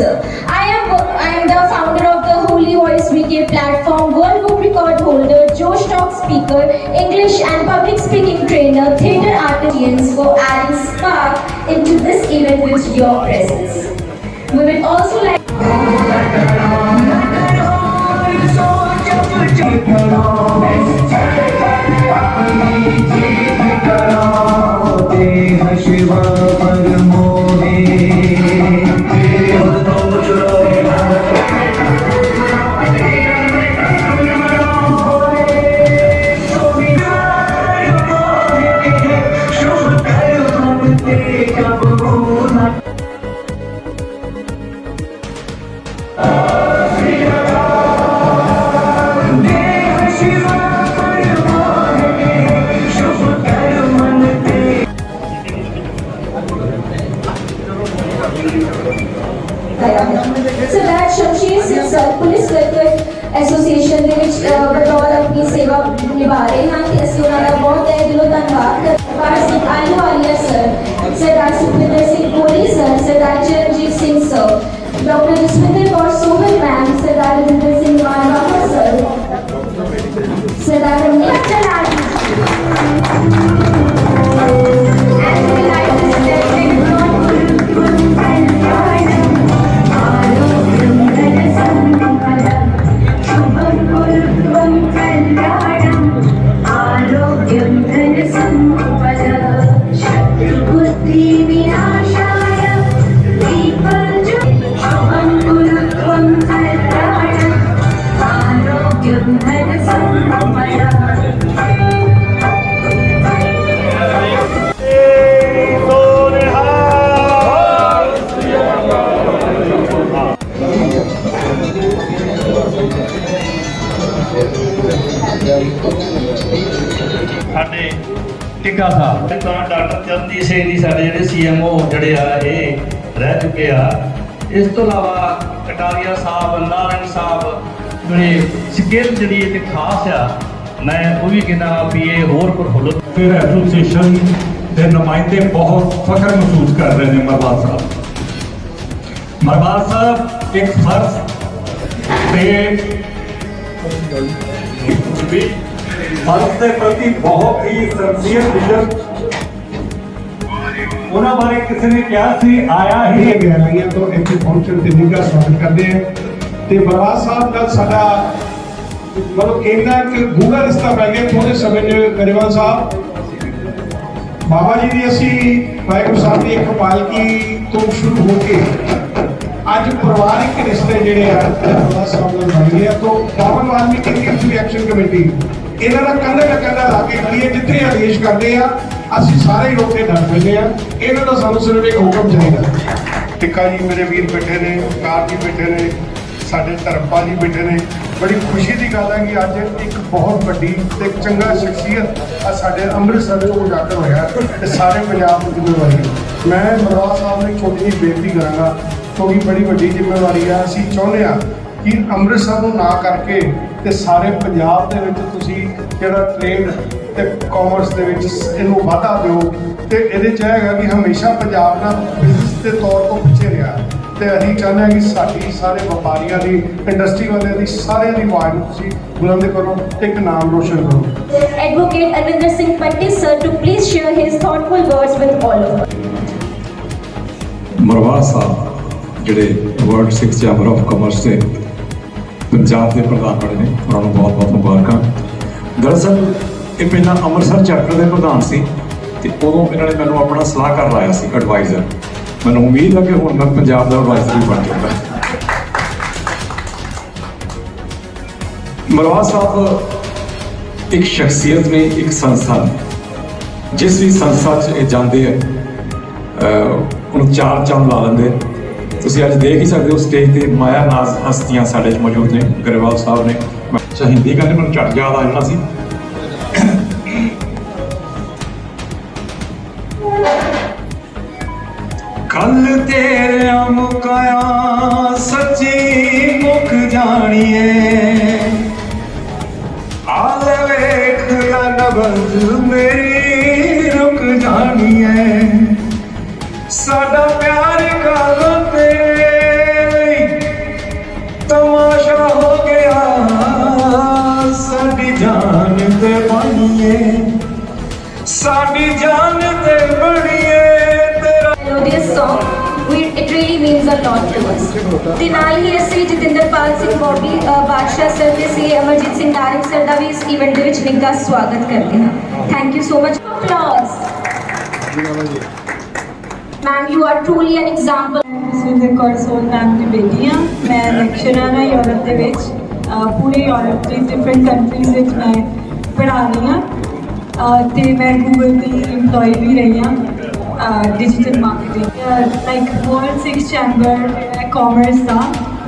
I am I am the founder of the Holy Voice VK platform, World Book Record holder, Josh Talk speaker, English and public speaking trainer, theatre artisans for adding spark into this event with your presence. We will also like देह yes, Your Honor, sir, Sir Rajsupindra Singh sir, Sir Rajanjit Singh sir, Dr. Jasminder Kaur Sohal ma'am, Sir Rajendra sir, Sir Rajanjit ਸਾਡੇ ਟਿੱਕਾ ਸਾਹਿਬ। ਤਾਂ doctor Charanjit Singh ji ਸਾਡੇ ਜਿਹੜੇ CMO ਜਿਹੜੇ ਆ ਇਹ ਰਹਿ ਚੁੱਕੇ ਆ। ਇਸ ਤੋਂ ਇਲਾਵਾ ਕਟਾਰੀਆ ਸਾਹਿਬ ਨਾਰਾਇਣ ਸਾਹਿਬ ਜਿਹੜੇ ਸਕਿੱਲ ਜਿਹੜੀ ਇਹ ਤੇ ਖਾਸ ਆ ਮੈਂ ਉਹ ਵੀ ਕਹਿੰਦਾ ਵੀ ਇਹ ਹੋਰ ਪ੍ਰਫੁੱਲਤ। ਫਿਰ ਐਸੋਸੀਏਸ਼ਨ ਦੇ ਨੁਮਾਇੰਦੇ ਬਹੁਤ ਫਖਰ ਮਹਿਸੂਸ ਕਰ ਰਹੇ ਨੇ ਮਰਵਾਲ ਸਾਹਿਬ। ਮਰਵਾਲ ਸਾਹਿਬ ਇੱਕ ਫਰਜ਼ ਤੇ ਵੀ ਫਰਜ਼ ਦੇ ਪ੍ਰਤੀ ਬਹੁਤ ਹੀ ਸੰਸੀਅਰ ਵਿਜ਼ਨ ਉਹਨਾਂ ਬਾਰੇ ਕਿਸੇ ਨੇ ਕਿਹਾ ਸੀ ਆਇਆ ਹੀ ਇਹ ਗਹਿਰਾਈਆਂ ਤੋਂ ਇੱਥੇ ਪਹੁੰਚਣ ਤੇ ਨਿੱਘਾ ਸਵਾਗਤ ਕਰਦੇ ਹਾਂ। ਤੇ ਬਰਵਾਸ ਸਾਹਿਬ ਨਾਲ ਸਾਡਾ ਮਤਲਬ ਇੰਨਾ ਕਿ ਗੂੜਾ ਰਿਸ਼ਤਾ ਪੈ ਗਿਆ ਥੋੜੇ ਸਮੇਂ 'ਚ ਗਰੇਵਾਲ ਸਾਹਿਬ। ਬਾਬਾ ਜੀ ਦੀ ਅਸੀਂ ਵਾਹਿਗੁਰੂ ਸਾਹਿਬ ਦੀ ਇੱਕ ਪਾਲਕੀ ਤੋਂ ਸ਼ੁਰੂ ਹੋ ਕੇ ਅੱਜ ਪਰਿਵਾਰਿਕ ਰਿਸ਼ਤੇ ਜਿਹੜੇ ਆ ਬਰਵਾਸ ਸਾਹਿਬ ਨਾਲ ਬਣ ਗਏ ਆ। ਤੋਂ ਬਾਬਨ ਵਾਲਮੀਕੀ ਤੀਰਥ ਐਕਸ਼ਨ ਕਮੇਟੀ? ਇਹਨਾਂ ਦਾ ਕੰਧੇ ਨਾਲ ਕੰਧਾ ਲਾ ਕੇ ਖੜੀਏ ਜਿੱਥੇ ਆਦੇਸ਼ ਕਰਦੇ ਆ, ਅਸੀਂ ਸਾਰੇ ਲੋਕ ਉੱਥੇ ਡਟ ਪੈਂਦੇ ਆ। ਇਹਨਾਂ ਦਾ ਸਾਨੂੰ ਸਿਰਫ ਇੱਕ ਹੁਕਮ ਚਾਹੀਦਾ। ਟਿੱਕਾ ਜੀ ਮੇਰੇ ਵੀਰ ਬੈਠੇ ਨੇ ਕਾਰ ਜੀ ਬੈਠੇ ਨੇ, ਸਾਡੇ ਧਰਮਪਾਲ ਜੀ ਬੈਠੇ ਨੇ। ਬੜੀ ਖੁਸ਼ੀ ਦੀ ਗੱਲ ਹੈ ਕਿ ਅੱਜ ਇੱਕ ਬਹੁਤ ਵੱਡੀ ਤੇ ਚੰਗਾ ਸ਼ਖਸੀਅਤ ਆ ਸਾਡੇ ਅੰਮ੍ਰਿਤਸਰ ਤੋਂ ਉਜਾਗਰ ਹੋਇਆ ਤੇ ਸਾਰੇ ਪੰਜਾਬ ਦੀ ਜ਼ਿੰਮੇਵਾਰੀ ਹੈ। ਮੈਂ ਮਰਵਾ ਸਾਹਿਬ ਨੂੰ ਇੱਕ ਛੋਟੀ ਜਿਹੀ ਬੇਨਤੀ ਕਰਾਂਗਾ, ਕਿਉਂਕਿ ਬੜੀ ਵੱਡੀ ਜ਼ਿੰਮੇਵਾਰੀ ਆ। ਅਸੀਂ ਚਾਹੁੰਦੇ ਆ ਕਿ ਅੰਮ੍ਰਿਤਸਰ ਨੂੰ ਨਾ ਕਰਕੇ ਤੇ ਸਾਰੇ ਪੰਜਾਬ ਦੇ ਵਿੱਚ ਤੁਸੀਂ ਜਿਹੜਾ ਟ੍ਰੇਡ ਤੇ ਕਾਮਰਸ ਦੇ ਵਿੱਚ ਇਹਨੂੰ ਵਾਧਾ ਦਿਓ ਤੇ ਇਹਦੇ ਚ ਇਹ ਹੈਗਾ ਕਿ ਹਮੇਸ਼ਾ ਪੰਜਾਬ ਨਾਲ ਬਿਜ਼ਨਸ ਦੇ ਤੌਰ ਤੋਂ ਪਿੱਛੇ ਰਿਹਾ। ਤੇ ਅਸੀਂ ਚਾਹੁੰਦੇ ਹਾਂ ਕਿ ਸਾਡੀ ਸਾਰੇ ਵਪਾਰੀਆਂ ਦੀ ਇੰਡਸਟਰੀ ਵਾਲਿਆਂ ਦੀ ਸਾਰਿਆਂ ਦੀ ਆਵਾਜ਼ ਨੂੰ ਤੁਸੀਂ ਬੁਲੰਦ ਕਰੋ ਤੇ ਇੱਕ ਨਾਮ ਰੋਸ਼ਨ ਕਰੋ। Arvinder Singh Patti sir to please share his thoughtful words with all of us. ਮਰਵਾ sahib ਜਿਹੜੇ ਵਰਲਡ 6 ਚੈਂਬਰ ਆਫ ਕਾਮਰਸ ਦੇ ਪੰਜਾਬ ਦੇ ਪ੍ਰਧਾਨ ਬਣੇ ਨੇ ਉਹਨਾਂ ਨੂੰ ਬਹੁਤ ਬਹੁਤ ਮੁਬਾਰਕਾਂ। ਦਰਅਸਲ, ਇਹ ਪਹਿਲਾਂ ਅੰਮ੍ਰਿਤਸਰ ਚੈਪਟਰ ਦੇ ਪ੍ਰਧਾਨ ਸੀ ਤੇ ਉਦੋਂ ਇਹਨਾਂ ਨੇ ਮੈਨੂੰ ਆਪਣਾ ਸਲਾਹਕਾਰ ਲਾਇਆ ਸੀ ਐਡਵਾਈਜ਼ਰ ਮੈਨੂੰ ਉਮੀਦ ਹੈ ਕਿ ਹੁਣ ਮੈਂ ਪੰਜਾਬ ਦਾ ਐਡਵਾਈਜ਼ਰ ਵੀ ਬਣ ਚੁੱਕਾ ਮਰਵਾ ਸਾਹਿਬ ਇੱਕ ਸ਼ਖਸੀਅਤ ਨੇ, ਇੱਕ ਸੰਸਥਾ ਨੇ। ਜਿਸ ਵੀ ਸੰਸਥਾ 'ਚ ਇਹ ਜਾਂਦੇ ਆ ਉਹਨੂੰ ਚਾਰ ਚੰਦ ਲਾ ਲੈਂਦੇ ਤੁਸੀਂ ਅੱਜ ਦੇਖ ਹੀ ਸਕਦੇ ਹੋ ਸਟੇਜ ਤੇ ਮਾਇਆ ਨਾਜ਼ ਹਸਤੀਆਂ ਸਾਡੇ 'ਚ ਮੌਜੂਦ ਨੇ, ਗਰੇਵਾਲ ਸਾਹਿਬ ਨੇ। ਅੱਛਾ, ਹਿੰਦੀ ਕਹਿੰਦੇ ਮੈਨੂੰ ਝਟ ਯਾਦ ਆ ਜਾਣਾ ਸੀ। ਕੱਲ ਤੇਰੇ ਮੁਕਾਇਆ ਸੱਚੀ ਮੁਖ ਜਾਣੀਏ। Really means a lot ਤੇ ਨਾਲ ਹੀ ਅਸੀਂ ਜਤਿੰਦਰਪਾਲ ਸਿੰਘ ਬੋਬੀ ਬਾਦਸ਼ਾਹ ਸਰ ਤੇ ਸੀ, ਅਮਰਜੀਤ ਸਿੰਘ ਨਾਇਕ ਸਰ ਦਾ ਵੀ ਇਸ ਇਵੈਂਟ ਦੇ ਵਿੱਚ ਨਿੱਘਾ ਸਵਾਗਤ ਕਰਦੇ ਹਾਂ। Thank you so much applause ma'am you are truly an example Jaswinder Kaur ਸੋਲ ਨਾਮ ਦੀ ਬੇਟੀ ਹਾਂ ਮੈਂ ਲੈਕਚਰਰ ਹਾਂ ਯੂਰਪ ਦੇ ਵਿੱਚ ਪੂਰੇ ਯੂਰਪ ਦੇ ਡਿਫਰੈਂਟ ਕੰਟਰੀਜ਼ ਵਿੱਚ ਮੈਂ ਪੜ੍ਹਾ ਰਹੀ ਹਾਂ ਅਹ ਤੇ ਮੈਂ ਗੂਗਲ ਦੀ EMPLOYE ਵੀ ਰਹੀ ਹਾਂ digital marketing like world Sikh chamber commerce ਦਾ।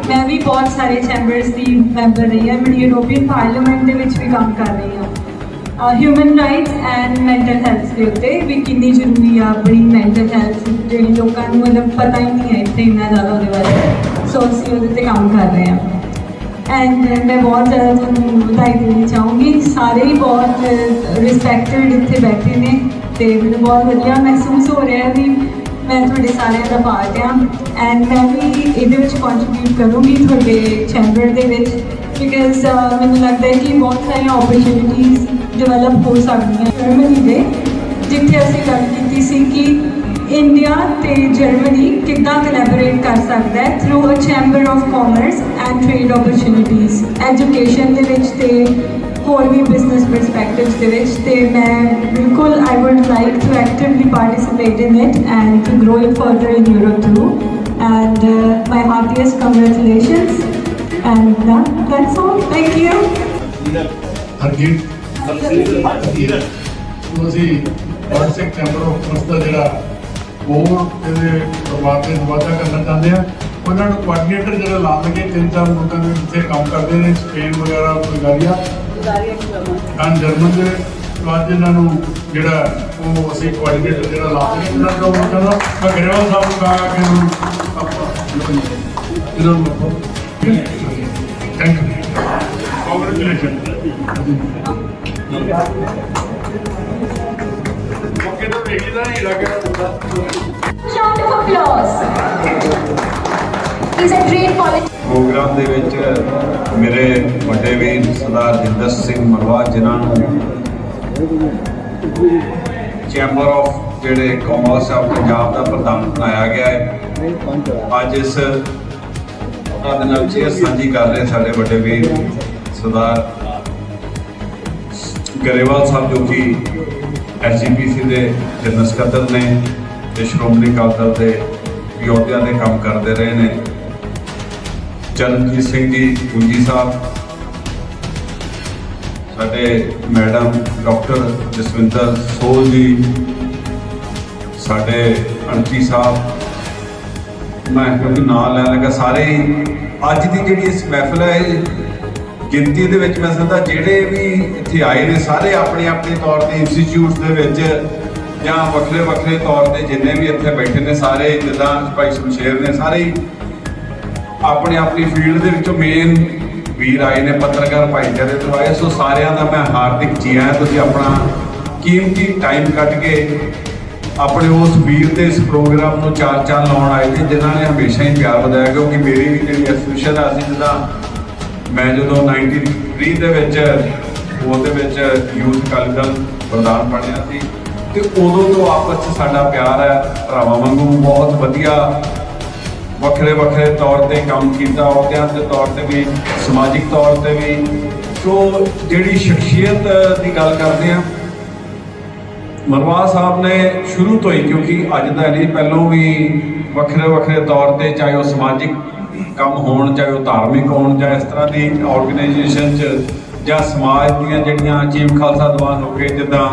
ਮੈਂ ਵੀ ਬਹੁਤ ਸਾਰੇ ਚੈਂਬਰਸ ਦੀ ਮੈਂਬਰ ਰਹੀ ਹਾਂ। ਮੈਂ ਯੂਰੋਪੀਅਨ ਪਾਰਲੀਮੈਂਟ ਦੇ ਵਿੱਚ ਵੀ ਕੰਮ ਕਰ ਰਹੀ ਹਾਂ। Human rights and mental health ਦੇ ਉੱਤੇ ਵੀ ਕਿੰਨੀ ਜ਼ਰੂਰੀ ਆ ਆਪਣੀ ਮੈਂਟਲ ਹੈਲਥ ਜਿਹੜੀ ਲੋਕਾਂ ਨੂੰ ਮਤਲਬ ਪਤਾ ਹੀ ਨਹੀਂ ਹੈ ਇੱਥੇ ਇੰਨਾ ਜ਼ਿਆਦਾ ਉਹਦੇ ਬਾਰੇ। ਸੋ ਅਸੀਂ ਉਹਦੇ ਤੇ ਕੰਮ ਕਰ ਰਹੇ ਹਾਂ। ਐਂਡ ਮੈਂ ਬਹੁਤ ਜ਼ਿਆਦਾ ਤੁਹਾਨੂੰ ਵਧਾਈ ਦੇਣੀ ਚਾਹੂੰਗੀ। ਸਾਰੇ ਹੀ ਬਹੁਤ ਰਿਸਪੈਕਟਡ ਇੱਥੇ ਬੈਠੇ ਨੇ। ਤੇ ਮੈਨੂੰ ਬਹੁਤ ਵਧੀਆ ਮਹਿਸੂਸ ਹੋ ਰਿਹਾ ਹੈ ਵੀ ਮੈਂ ਤੁਹਾਡੇ ਸਾਰਿਆਂ ਦਾ ਪਾਰਟ ਆ ਐਂਡ ਮੈਂ ਵੀ ਇਹਦੇ ਵਿੱਚ ਕੰਟਰੀਬਿਊਟ ਕਰੂੰਗੀ ਤੁਹਾਡੇ ਚੈਂਬਰ ਦੇ ਵਿੱਚ ਬਿਕਾਜ਼ ਮੈਨੂੰ ਲੱਗਦਾ ਹੈ ਕਿ ਬਹੁਤ ਸਾਰੀਆਂ ਓਪਰਚੁਨਿਟੀਜ਼ ਡਿਵੈਲਪ ਹੋ ਸਕਦੀਆਂ ਜਰਮਨੀ ਦੇ, ਜਿੱਥੇ ਅਸੀਂ ਗੱਲ ਕੀਤੀ ਸੀ ਕਿ ਇੰਡੀਆ ਤੇ ਜਰਮਨੀ ਕਿੱਦਾਂ ਕੋਲੈਬੋਰੇਟ ਕਰ ਸਕਦਾ ਹੈ through a chamber of commerce and trade opportunities education ਦੇ ਵਿੱਚ ਤੇ ਹੋਰ ਵੀ ਬਿਜ਼ਨਸ ਪਰਸਪੈਕਟਿਵਸ ਦੇ ਵਿੱਚ ਤੇ ਮੈਂ ਬਿਲਕੁਲ I would like to actively participate in it and to grow it further in Europe to and my heartiest congratulations and that's all. Thank you. Harjit ਨੂੰ ਅਸੀਂ world Sikh chamber of commerce ਦਾ ਜਿਹੜਾ ਉਹ ਇਹਦੇ ਪਰਿਵਾਰ ਦੇ ਵਾਅਦਾ ਕਰਨਾ ਚਾਹੁੰਦੇ ਆ, ਉਹਨਾਂ ਨੂੰ ਕੋਆਰਡੀਨੇਟਰ ਜਿਹੜਾ ਲਾ ਲਗੇ ਤਿੰਨ ਚਾਰ ਮੁਲਕਾਂ ਦੇ ਇੱਥੇ ਕੰਮ ਕਰਦੇ ਨੇ ਸਪੇਨ ਵਗੈਰਾ ਬੁਲਗਾਰੀਆ ਕਾਂ ਜਰਮਨ ਦੇ ਬਾਅਦ ਇਹਨਾਂ ਨੂੰ ਜਿਹੜਾ ਉਹ ਅਸੀਂ ਕੋਆਰਡੀਨੇਟਰ ਜਿਹੜਾ ਲਾ ਲਗੇ ਇਹਨਾਂ ਦਾ ਉਹ ਕਹਿੰਦਾ ਮੈਂ ਗਰੇਵਾਲ ਸਾਹਿਬ ਨੂੰ ਕਹਾ ਕਿ ਇਹਨੂੰ ਆਪਾਂ ਇਹਨਾਂ ਨੂੰ ਥੈਂਕ ਯੂ ਕੰਗ੍ਰੈਚੁਲੇਸ਼ਨ ਮੌਕੇ ਤੋਂ ਵੇਖੀਦਾ ਨਹੀਂ ਲੱਗਿਆ round of applause is a great politician programme ਦੇ ਵਿੱਚ ਮੇਰੇ ਵੱਡੇ ਵੀਰ ਸਰਦਾਰ ਜਿੰਦਰ ਸਿੰਘ ਮਰਵਾ, ਜਿਨ੍ਹਾਂ ਨੂੰ ਚੈਂਬਰ ਆਫ ਜਿਹੜੇ ਕਾਮਰਸ ਆਫ ਪੰਜਾਬ ਦਾ ਪ੍ਰਧਾਨ ਬਣਾਇਆ ਗਿਆ ਹੈ। ਅੱਜ ਇਸ ਉਹਨਾਂ ਦੇ ਨਾਲ ਚੇਅਰ ਸਾਂਝੀ ਕਰ ਰਹੇ ਸਾਡੇ ਵੱਡੇ ਵੀਰ ਸਰਦਾਰ ਗਰੇਵਾਲ ਸਾਹਿਬ, ਜੋ ਕਿ ਐਸਜੀਪੀਸੀ ਦੇ ਜਨਰਲ ਸਕੱਤਰ ਨੇ ਤੇ ਸ਼੍ਰੋਮਣੀ ਅਕਾਲੀ ਦਲ ਦੇ ਯੋਧਿਆਂ ਦੇ ਕੰਮ ਕਰਦੇ ਰਹੇ ਨੇ। ਚਰਨਜੀਤ ਸਿੰਘ ਜੀ ਗੁੰਜੀ ਸਾਹਿਬ, ਸਾਡੇ ਮੈਡਮ ਡਾਕਟਰ ਜਸਵਿੰਦਰ ਸੋਲ ਜੀ, ਸਾਡੇ ਅੰਟੀ ਸਾਹਿਬ, ਮੈਂ ਕਿਉਂਕਿ ਨਾਂ ਲੈਣ ਲੱਗਾ ਸਾਰੇ ਹੀ। ਅੱਜ ਦੀ ਜਿਹੜੀ ਇਸ ਮਹਿਫਲ ਹੈ ਗਿਣਤੀ ਦੇ ਵਿੱਚ ਮੈਂ ਸਮਝਦਾ ਜਿਹੜੇ ਵੀ ਇੱਥੇ ਆਏ ਨੇ, ਸਾਰੇ ਆਪਣੇ ਆਪਣੇ ਤੌਰ ਤੇ ਇੰਸਟੀਚਿਊਟਸ ਦੇ ਵਿੱਚ ਜਾਂ ਵੱਖਰੇ ਵੱਖਰੇ ਤੌਰ ਤੇ ਜਿੰਨੇ ਵੀ ਇੱਥੇ ਬੈਠੇ ਨੇ, ਸਾਰੇ ਜਿੱਦਾਂ ਭਾਈ ਸ਼ਮਸ਼ੇਰ ਨੇ, ਸਾਰੇ ਹੀ ਆਪਣੇ ਆਪਣੀ ਫੀਲਡ ਦੇ ਵਿੱਚੋਂ ਮੇਨ ਵੀਰ ਆਏ ਨੇ, ਪੱਤਰਕਾਰ ਭਾਈਚਾਰੇ ਤੋਂ ਆਏ। ਸੋ ਸਾਰਿਆਂ ਦਾ ਮੈਂ ਹਾਰਦਿਕ ਜੀ ਆਇਆਂ ਤੁਸੀਂ ਆਪਣਾ ਕੀਮਤੀ ਟਾਈਮ ਕੱਢ ਕੇ ਆਪਣੇ ਉਸ ਵੀਰ ਦੇ ਇਸ ਪ੍ਰੋਗਰਾਮ ਨੂੰ ਚਾਰ ਚਾਰ ਲਾਉਣ ਆਏ ਸੀ, ਜਿਨ੍ਹਾਂ ਨੇ ਹਮੇਸ਼ਾ ਹੀ ਪਿਆਰ ਵਧਾਇਆ, ਕਿਉਂਕਿ ਮੇਰੀ ਵੀ ਜਿਹੜੀ ਐਸੋਸੀਏਸ਼ਨ ਆ ਸੀ ਜਿੱਦਾਂ ਮੈਂ ਜਦੋਂ 93 ਦੇ ਵਿੱਚ ਉਹਦੇ ਵਿੱਚ ਯੂਥ ਅਕਾਲੀ ਦਲ ਪ੍ਰਧਾਨ ਬਣਿਆ ਸੀ, ਤੇ ਉਦੋਂ ਤੋਂ ਆਪਸ 'ਚ ਸਾਡਾ ਪਿਆਰ ਹੈ, ਭਰਾਵਾਂ ਵਾਂਗੂ ਬਹੁਤ ਵਧੀਆ ਵੱਖਰੇ ਵੱਖਰੇ ਤੌਰ ਤੇ ਕੰਮ ਕੀਤਾ ਅਹੁਦਿਆਂ ਦੇ ਤੌਰ ਤੇ ਵੀ, ਸਮਾਜਿਕ ਤੌਰ ਤੇ ਵੀ। ਸੋ ਜਿਹੜੀ ਸ਼ਖਸੀਅਤ ਦੀ ਗੱਲ ਕਰਦੇ ਆ ਮਰਵਾ ਸਾਹਿਬ ਨੇ ਸ਼ੁਰੂ ਤੋਂ ਹੀ, ਕਿਉਂਕਿ ਅੱਜ ਦਾ ਨਹੀਂ, ਪਹਿਲੋਂ ਵੀ ਵੱਖਰੇ ਵੱਖਰੇ ਤੌਰ ਤੇ ਚਾਹੇ ਉਹ ਸਮਾਜਿਕ ਕੰਮ ਹੋਣ, ਚਾਹੇ ਉਹ ਧਾਰਮਿਕ ਹੋਣ, ਜਾਂ ਇਸ ਤਰ੍ਹਾਂ ਦੀ ਆਰਗੇਨਾਈਜੇਸ਼ਨ ਚ ਜਾਂ ਸਮਾਜ ਦੀਆਂ ਜਿਹੜੀਆਂ ਚੀਫ ਖਾਲਸਾ ਦੀਵਾਨ ਹੋ ਗਏ, ਜਿੱਦਾਂ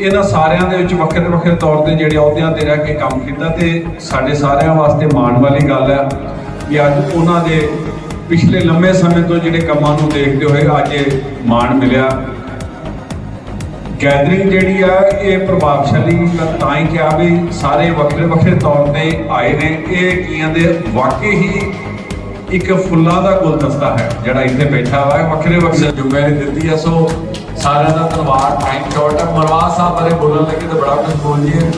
ਇਹਨਾਂ ਸਾਰਿਆਂ ਦੇ ਵਿੱਚ ਵੱਖਰੇ ਵੱਖਰੇ ਤੌਰ ਤੇ ਜਿਹੜੇ ਅਹੁਦਿਆਂ ਤੇ ਰਹਿ ਕੇ ਕੰਮ ਕੀਤਾ ਤੇ ਸਾਡੇ ਸਾਰਿਆਂ ਵਾਸਤੇ ਮਾਣ ਵਾਲੀ ਗੱਲ ਹੈ ਕਿ ਅੱਜ ਉਹਨਾਂ ਦੇ ਪਿਛਲੇ ਲੰਮੇ ਸਮੇਂ ਤੋਂ ਜਿਹੜੇ ਕੰਮਾਂ ਨੂੰ ਦੇਖਦੇ ਹੋਏ ਅੱਜ ਇਹ ਮਾਣ ਮਿਲਿਆ। ਗੈਦਰਿੰਗ ਜਿਹੜੀ ਆ, ਇਹ ਪ੍ਰਭਾਵਸ਼ਾਲੀ ਮੈਂ ਤਾਂ ਹੀ ਕਿਹਾ ਵੀ ਸਾਰੇ ਵੱਖਰੇ ਵੱਖਰੇ ਤੌਰ ਤੇ ਆਏ ਨੇ। ਇਹ ਕੀਆਂ ਦੇ ਵਾਕਈ ਹੀ ਇੱਕ ਫੁੱਲਾਂ ਦਾ ਗੁਲਦਸਤਾ ਹੈ ਜਿਹੜਾ ਇੱਥੇ ਬੈਠਾ ਹੋਇਆ ਵੱਖਰੇ ਵੱਖਰੇ ਵੱਖਰੇ ਨੇ ਦਿੱਤੀ ਹੈ ਸੋ ਸਾਰਿਆਂ ਦਾ ਧੰਨਵਾਦ। ਟਾਈਮ ਸ਼ਾਰਟ ਹੈ ਮਰਵਾ ਸਾਹਿਬ ਬਾਰੇ ਬੋਲਣ ਲੱਗੇ ਤਾਂ ਬੜਾ ਕੁਝ ਬੋਲ ਜੀਏ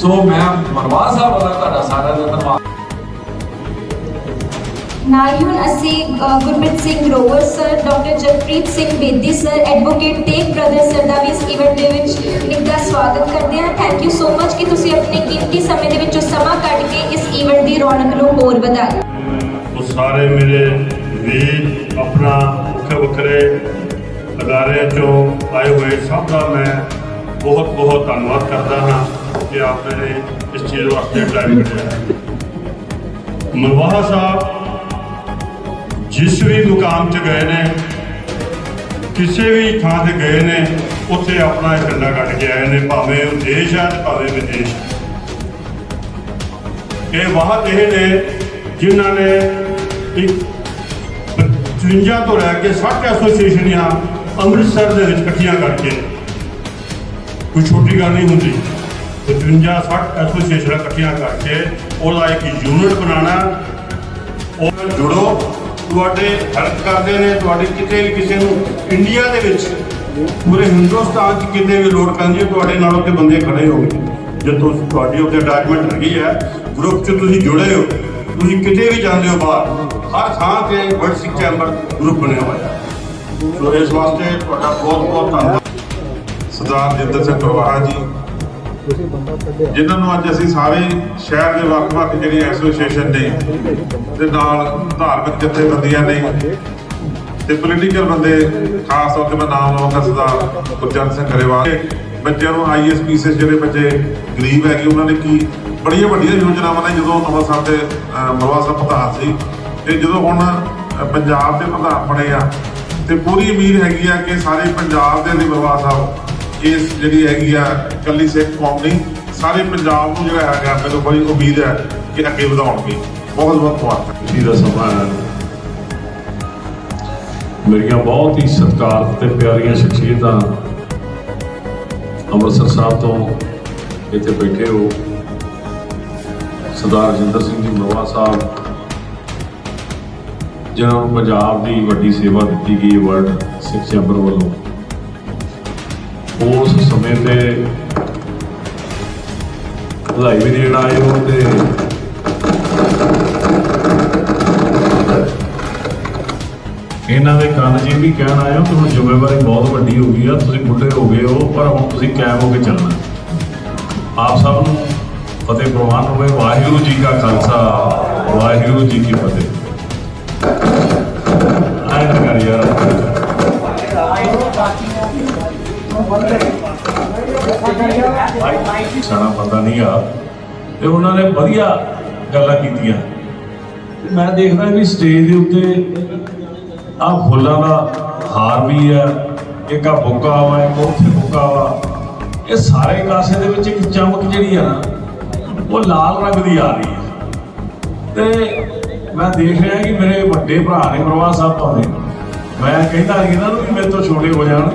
ਸੋ ਮੈਂ ਮਰਵਾ ਸਾਹਿਬ ਵੱਲੋਂ ਤੁਹਾਡਾ ਸਾਰਿਆਂ ਦਾ ਧੰਨਵਾਦ। ਨਾਲ ਹੀ ਹੁਣ ਅਸੀਂ Gurmeet Singh Grover sir doctor Jagpreet Singh Bedi sir advocate Teg brother sir ਦਾ ਈਵੈਂਟ ਦੇ ਵਿੱਚ ਨਿੱਘਾ ਸਵਾਗਤ ਕਰਦੇ ਹਾਂ। ਥੈਂਕ ਯੂ ਸੋ ਮਚ ਕਿ ਤੁਸੀਂ ਆਪਣੇ ਕੀਮਤੀ ਸਮੇਂ ਦੇ ਵਿੱਚੋਂ ਸਮਾਂ ਕੱਢ ਕੇ ਇਸ ਈਵੈਂਟ ਦੀ ਰੌਣਕ ਨੂੰ ਹੋਰ ਵਧਾਇਆ ਉਹ ਸਾਰੇ ਮੇਰੇ ਵੀਰ ਆਪਣਾ ਵੱਖਰੇ ਵੱਖਰੇ ਅਦਾਰਿਆਂ ਚੋਂ ਆਏ ਹੋਏ ਸਭ ਦਾ ਮੈਂ ਬਹੁਤ ਬਹੁਤ ਧੰਨਵਾਦ ਕਰਦਾ ਹਾਂ ਕਿ ਆਪ ਨੇ ਇਸ ਚੀਜ਼ ਵਾਸਤੇ ਟਾਈਮ ਕੱਢਿਆ ਮਰਵਾਹਾ ਸਾਹਿਬ ਜਿਸ ਵੀ ਮੁਕਾਮ 'ਚ ਗਏ ਨੇ, ਕਿਸੇ ਵੀ ਥਾਂ ਤੇ ਗਏ ਨੇ, ਉੱਥੇ ਆਪਣਾ ਇੱਕ ਝੰਡਾ ਕੱਢ ਕੇ ਆਏ ਨੇ, ਭਾਵੇਂ ਉਹ ਦੇਸ਼ ਹੈ ਤੇ ਭਾਵੇਂ ਵਿਦੇਸ਼ ਇਹ ਵਾਹਤ ਇਹ ਨੇ ਜਿਨ੍ਹਾਂ ਨੇ ਇੱਕ 53 ਤੋਂ ਲੈ ਕੇ 60 ਐਸੋਸੀਏਸ਼ਨਾਂ ਅੰਮ੍ਰਿਤਸਰ ਦੇ ਵਿੱਚ ਇਕੱਠੀਆਂ ਕਰਕੇ ਕੋਈ ਛੋਟੀ ਗੱਲ ਨਹੀਂ ਹੁੰਦੀ। 53 60 ਐਸੋਸੀਏਸ਼ਨਾਂ ਇਕੱਠੀਆਂ ਕਰਕੇ ਉਹਦਾ ਇੱਕ ਯੂਨਿਟ ਬਣਾਉਣਾ। ਉਹ ਜੁੜੋ। ਤੁਹਾਡੇ ਹੈਲਪ ਕਰਦੇ ਨੇ, ਤੁਹਾਡੇ ਕਿਤੇ ਵੀ ਕਿਸੇ ਨੂੰ ਇੰਡੀਆ ਦੇ ਵਿੱਚ, ਪੂਰੇ ਹਿੰਦੁਸਤਾਨ 'ਚ ਕਿਤੇ ਵੀ ਲੋੜ ਪੈਂਦੀ ਹੈ ਤੁਹਾਡੇ ਨਾਲ ਉੱਤੇ ਬੰਦੇ ਖੜੇ ਹੋਣਗੇ। ਜੇ ਤੁਸੀਂ ਤੁਹਾਡੀ ਉੱਤੇ ਅਟੈਚਮੈਂਟ ਹੈਗੀ ਹੈ ਗਰੁੱਪ 'ਚ ਤੁਸੀਂ ਜੁੜੇ ਹੋ। ਤੁਸੀਂ ਕਿਤੇ ਵੀ ਜਾਂਦੇ ਹੋ ਬਾਹਰ, ਹਰ ਥਾਂ ਤੇ ਵਰਲਡ ਸਿੱਖ ਚੈਂਬਰ ਗਰੁੱਪ ਬਣਿਆ ਹੋਇਆ। ਹੈ ਸੋ ਇਸ ਵਾਸਤੇ ਤੁਹਾਡਾ ਬਹੁਤ ਬਹੁਤ ਧੰਨਵਾਦ। ਸਰਦਾਰ ਜਿੰਦਰ ਸਿੰਘ ਪ੍ਰਵਾਹਾ ਜੀ। ਜਿਨ੍ਹਾਂ ਨੂੰ ਅੱਜ ਅਸੀਂ ਸਾਰੇ ਸ਼ਹਿਰ ਦੇ ਵੱਖ-ਵੱਖ ਜਿਹੜੀਆਂ ਐਸੋਸੀਏਸ਼ਨ ਨੇ ਦੇ ਨਾਲ ਧਾਰਮਿਕ ਜਥੇਬੰਦੀਆਂ ਨੇ ਤੇ ਪੋਲੀਟੀਕਲ ਬੰਦੇ ਖਾਸ ਤੌਰ ਤੇ ਮੈਂ ਨਾਮ ਲਵਾਂਗਾ ਸਰਦਾਰ ਗੁਰਜੰਟ ਸਿੰਘ ਗਰੇਵਾਲ। ਬੱਚਿਆਂ ਨੂੰ ਆਈਐਸਪੀਸੀਐਸ ਜਿਹੜੇ ਬੱਚੇ ਗਰੀਬ ਹੈਗੇ ਉਹਨਾਂ ਨੇ ਕੀ ਬੜੀਆਂ ਵੱਡੀਆਂ ਯੋਜਨਾਵਾਂ ਨੇ ਜਦੋਂ ਅੰਮ੍ਰਿਤਸਰ ਦੇ ਅਹ, ਮਰਵਾ ਸਾਹਿਬ ਪ੍ਰਧਾਨ ਸੀ। ਤੇ ਜਦੋਂ ਹੁਣ ਪੰਜਾਬ ਦੇ ਪ੍ਰਧਾਨ ਬਣੇ ਆ ਤੇ ਪੂਰੀ ਉਮੀਦ ਹੈਗੀ ਆ ਕਿ ਸਾਰੇ ਪੰਜਾਬ ਦੇ ਲਈ ਸਾਹਿਬ ਇਸ ਜਿਹੜੀ ਹੈਗੀ ਆ ਕੱਲੀ ਸਿੱਖ ਕੌਮ ਨਹੀਂ, ਸਾਰੇ ਪੰਜਾਬ ਨੂੰ ਜਿਹੜਾ ਹੈਗਾ ਮੈਨੂੰ ਬੜੀ ਉਮੀਦ ਹੈ ਕਿ ਅੱਗੇ ਵਧਾਉਣਗੇ। ਬਹੁਤ ਬਹੁਤ ਧੰਨਵਾਦ। ਖੁਸ਼ੀ ਦਾ ਸਮਾਂ ਮੇਰੀਆਂ ਬਹੁਤ ਹੀ ਸਤਿਕਾਰ ਤੇ ਪਿਆਰੀਆਂ ਸ਼ਖਸੀਅਤਾਂ ਅੰਮ੍ਰਿਤਸਰ ਸਾਹਿਬ ਤੋਂ ਇੱਥੇ ਬੈਠੇ ਹੋ। ਸਰਦਾਰ ਜਿੰਦਰ ਸਿੰਘ ਜੀ, ਮਰਵਾ ਸਾਹਿਬ ਜਿਹਨਾਂ ਨੂੰ ਪੰਜਾਬ ਦੀ ਵੱਡੀ ਸੇਵਾ ਦਿੱਤੀ ਗਈ ਵਰਲਡ ਸਿੱਖ ਚੈਂਬਰ ਵੱਲੋਂ। ਉਸ ਸਮੇਂ ਤੇ ਵਧਾਈ ਵੀ ਦੇਣ ਆਏ ਹੋ ਤੇ ਇਹਨਾਂ ਦੇ ਕੰਨ ਜੀ ਵੀ ਕਹਿਣ ਆਇਆ ਕਿ ਹੁਣ ਜ਼ਿੰਮੇਵਾਰੀ ਬਹੁਤ ਵੱਡੀ ਹੋ ਗਈ ਆ, ਤੁਸੀਂ ਬੁੱਢੇ ਹੋ ਗਏ ਹੋ, ਪਰ ਹੁਣ ਤੁਸੀਂ ਕਾਇਮ ਹੋ ਕੇ ਚੱਲਣਾ। ਆਪ ਸਭ ਨੂੰ ਫਤਿਹ ਪ੍ਰਵਾਨ ਹੋਵੇ, ਵਾਹਿਗੁਰੂ ਜੀ ਕਾ ਖਾਲਸਾ, ਵਾਹਿਗੁਰੂ ਜੀ ਕੀ ਫਤਿਹ। ਯਾਰ ਸਾਡਾ ਪਤਾ ਨਹੀਂ ਆ। ਤੇ ਉਹਨਾਂ ਨੇ ਵਧੀਆ ਗੱਲਾਂ ਕੀਤੀਆਂ। ਮੈਂ ਦੇਖਦਾ ਵੀ ਸਟੇਜ ਦੇ ਉੱਤੇ ਆ ਫੁੱਲਾਂ ਦਾ ਹਾਰ ਵੀ ਆ, ਇੱਕ ਆ ਬੁੱਕਾ ਵਾ, ਇੱਕ ਉੱਥੇ ਬੁੱਕਾ ਵਾ। ਇਹ ਸਾਰੇ ਕਾਸੇ ਦੇ ਵਿੱਚ ਇੱਕ ਚਮਕ ਜਿਹੜੀ ਆ ਨਾ, ਉਹ ਲਾਲ ਰੰਗ ਦੀ ਆ ਰਹੀ ਹੈ ਤੇ ਮੈਂ ਦੇਖ ਰਿਹਾ ਕਿ ਮੇਰੇ ਵੱਡੇ ਭਰਾ ਨੇ ਪ੍ਰਵਾਹ ਸਾਹਿਬ ਭਾਵੇਂ ਮੈਂ ਕਹਿੰਦਾ ਨਹੀਂ ਇਹਨਾਂ ਨੂੰ ਵੀ ਮੇਰੇ ਤੋਂ ਛੋਟੇ ਹੋ ਜਾਣ।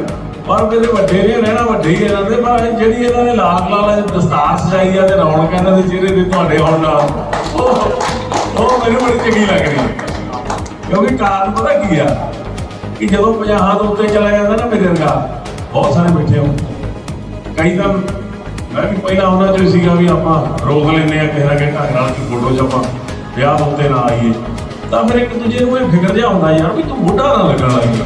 ਪਰ ਮੇਰੇ ਵੱਡੇ ਨੇ, ਰਹਿਣਾ ਵੱਡੇ ਹੀ ਇਹਨਾਂ ਦੇ। ਪਰ ਜਿਹੜੀ ਇਹਨਾਂ ਨੇ ਲਾਲ ਲਾਲ ਦਸਤਾਰ ਸਜਾਈ ਆ ਤੇ ਰੌਣਕ ਇਹਨਾਂ ਦੇ ਚਿਹਰੇ ਤੇ ਤੁਹਾਡੇ ਆਉਣ ਨਾਲ, ਉਹ ਉਹ ਮੈਨੂੰ ਬੜੀ ਚੰਗੀ ਲੱਗ ਰਹੀ ਹੈ। ਕਿਉਂਕਿ ਕਾਰਨ ਪਤਾ ਕੀ ਆ? ਕਿ ਜਦੋਂ 50 ਤੋਂ ਉੱਤੇ ਚਲਾ ਜਾਂਦਾ ਨਾ ਮੇਰੇ ਵਰਗਾ, ਬਹੁਤ ਸਾਰੇ ਬੈਠੇ ਹੋ ਕਈ ਤਾਂ ਮੈਂ ਵੀ ਪਹਿਲਾਂ ਉਹਨਾਂ ਚੋਂ ਸੀਗਾ ਵੀ ਆਪਾਂ ਰੋਕ ਲੈਂਦੇ ਆ ਕਿਸੇ ਨਾ ਕਿਸੇ ਢੰਗ ਨਾਲ ਕਿ ਫੋਟੋ ਚ ਆਪਾਂ ਵਿਆਹ ਦੇ ਉੱਤੇ ਨਾ ਆਈਏ। ਤਾਂ ਫਿਰ ਇੱਕ ਦੂਜੇ ਨੂੰ ਇਹ ਫਿਕਰ ਜਿਹਾ ਹੁੰਦਾ ਯਾਰ ਵੀ ਤੂੰ ਬੁੱਢਾ ਨਾ ਲੱਗਣ ਲੱਗ ਗਿਆ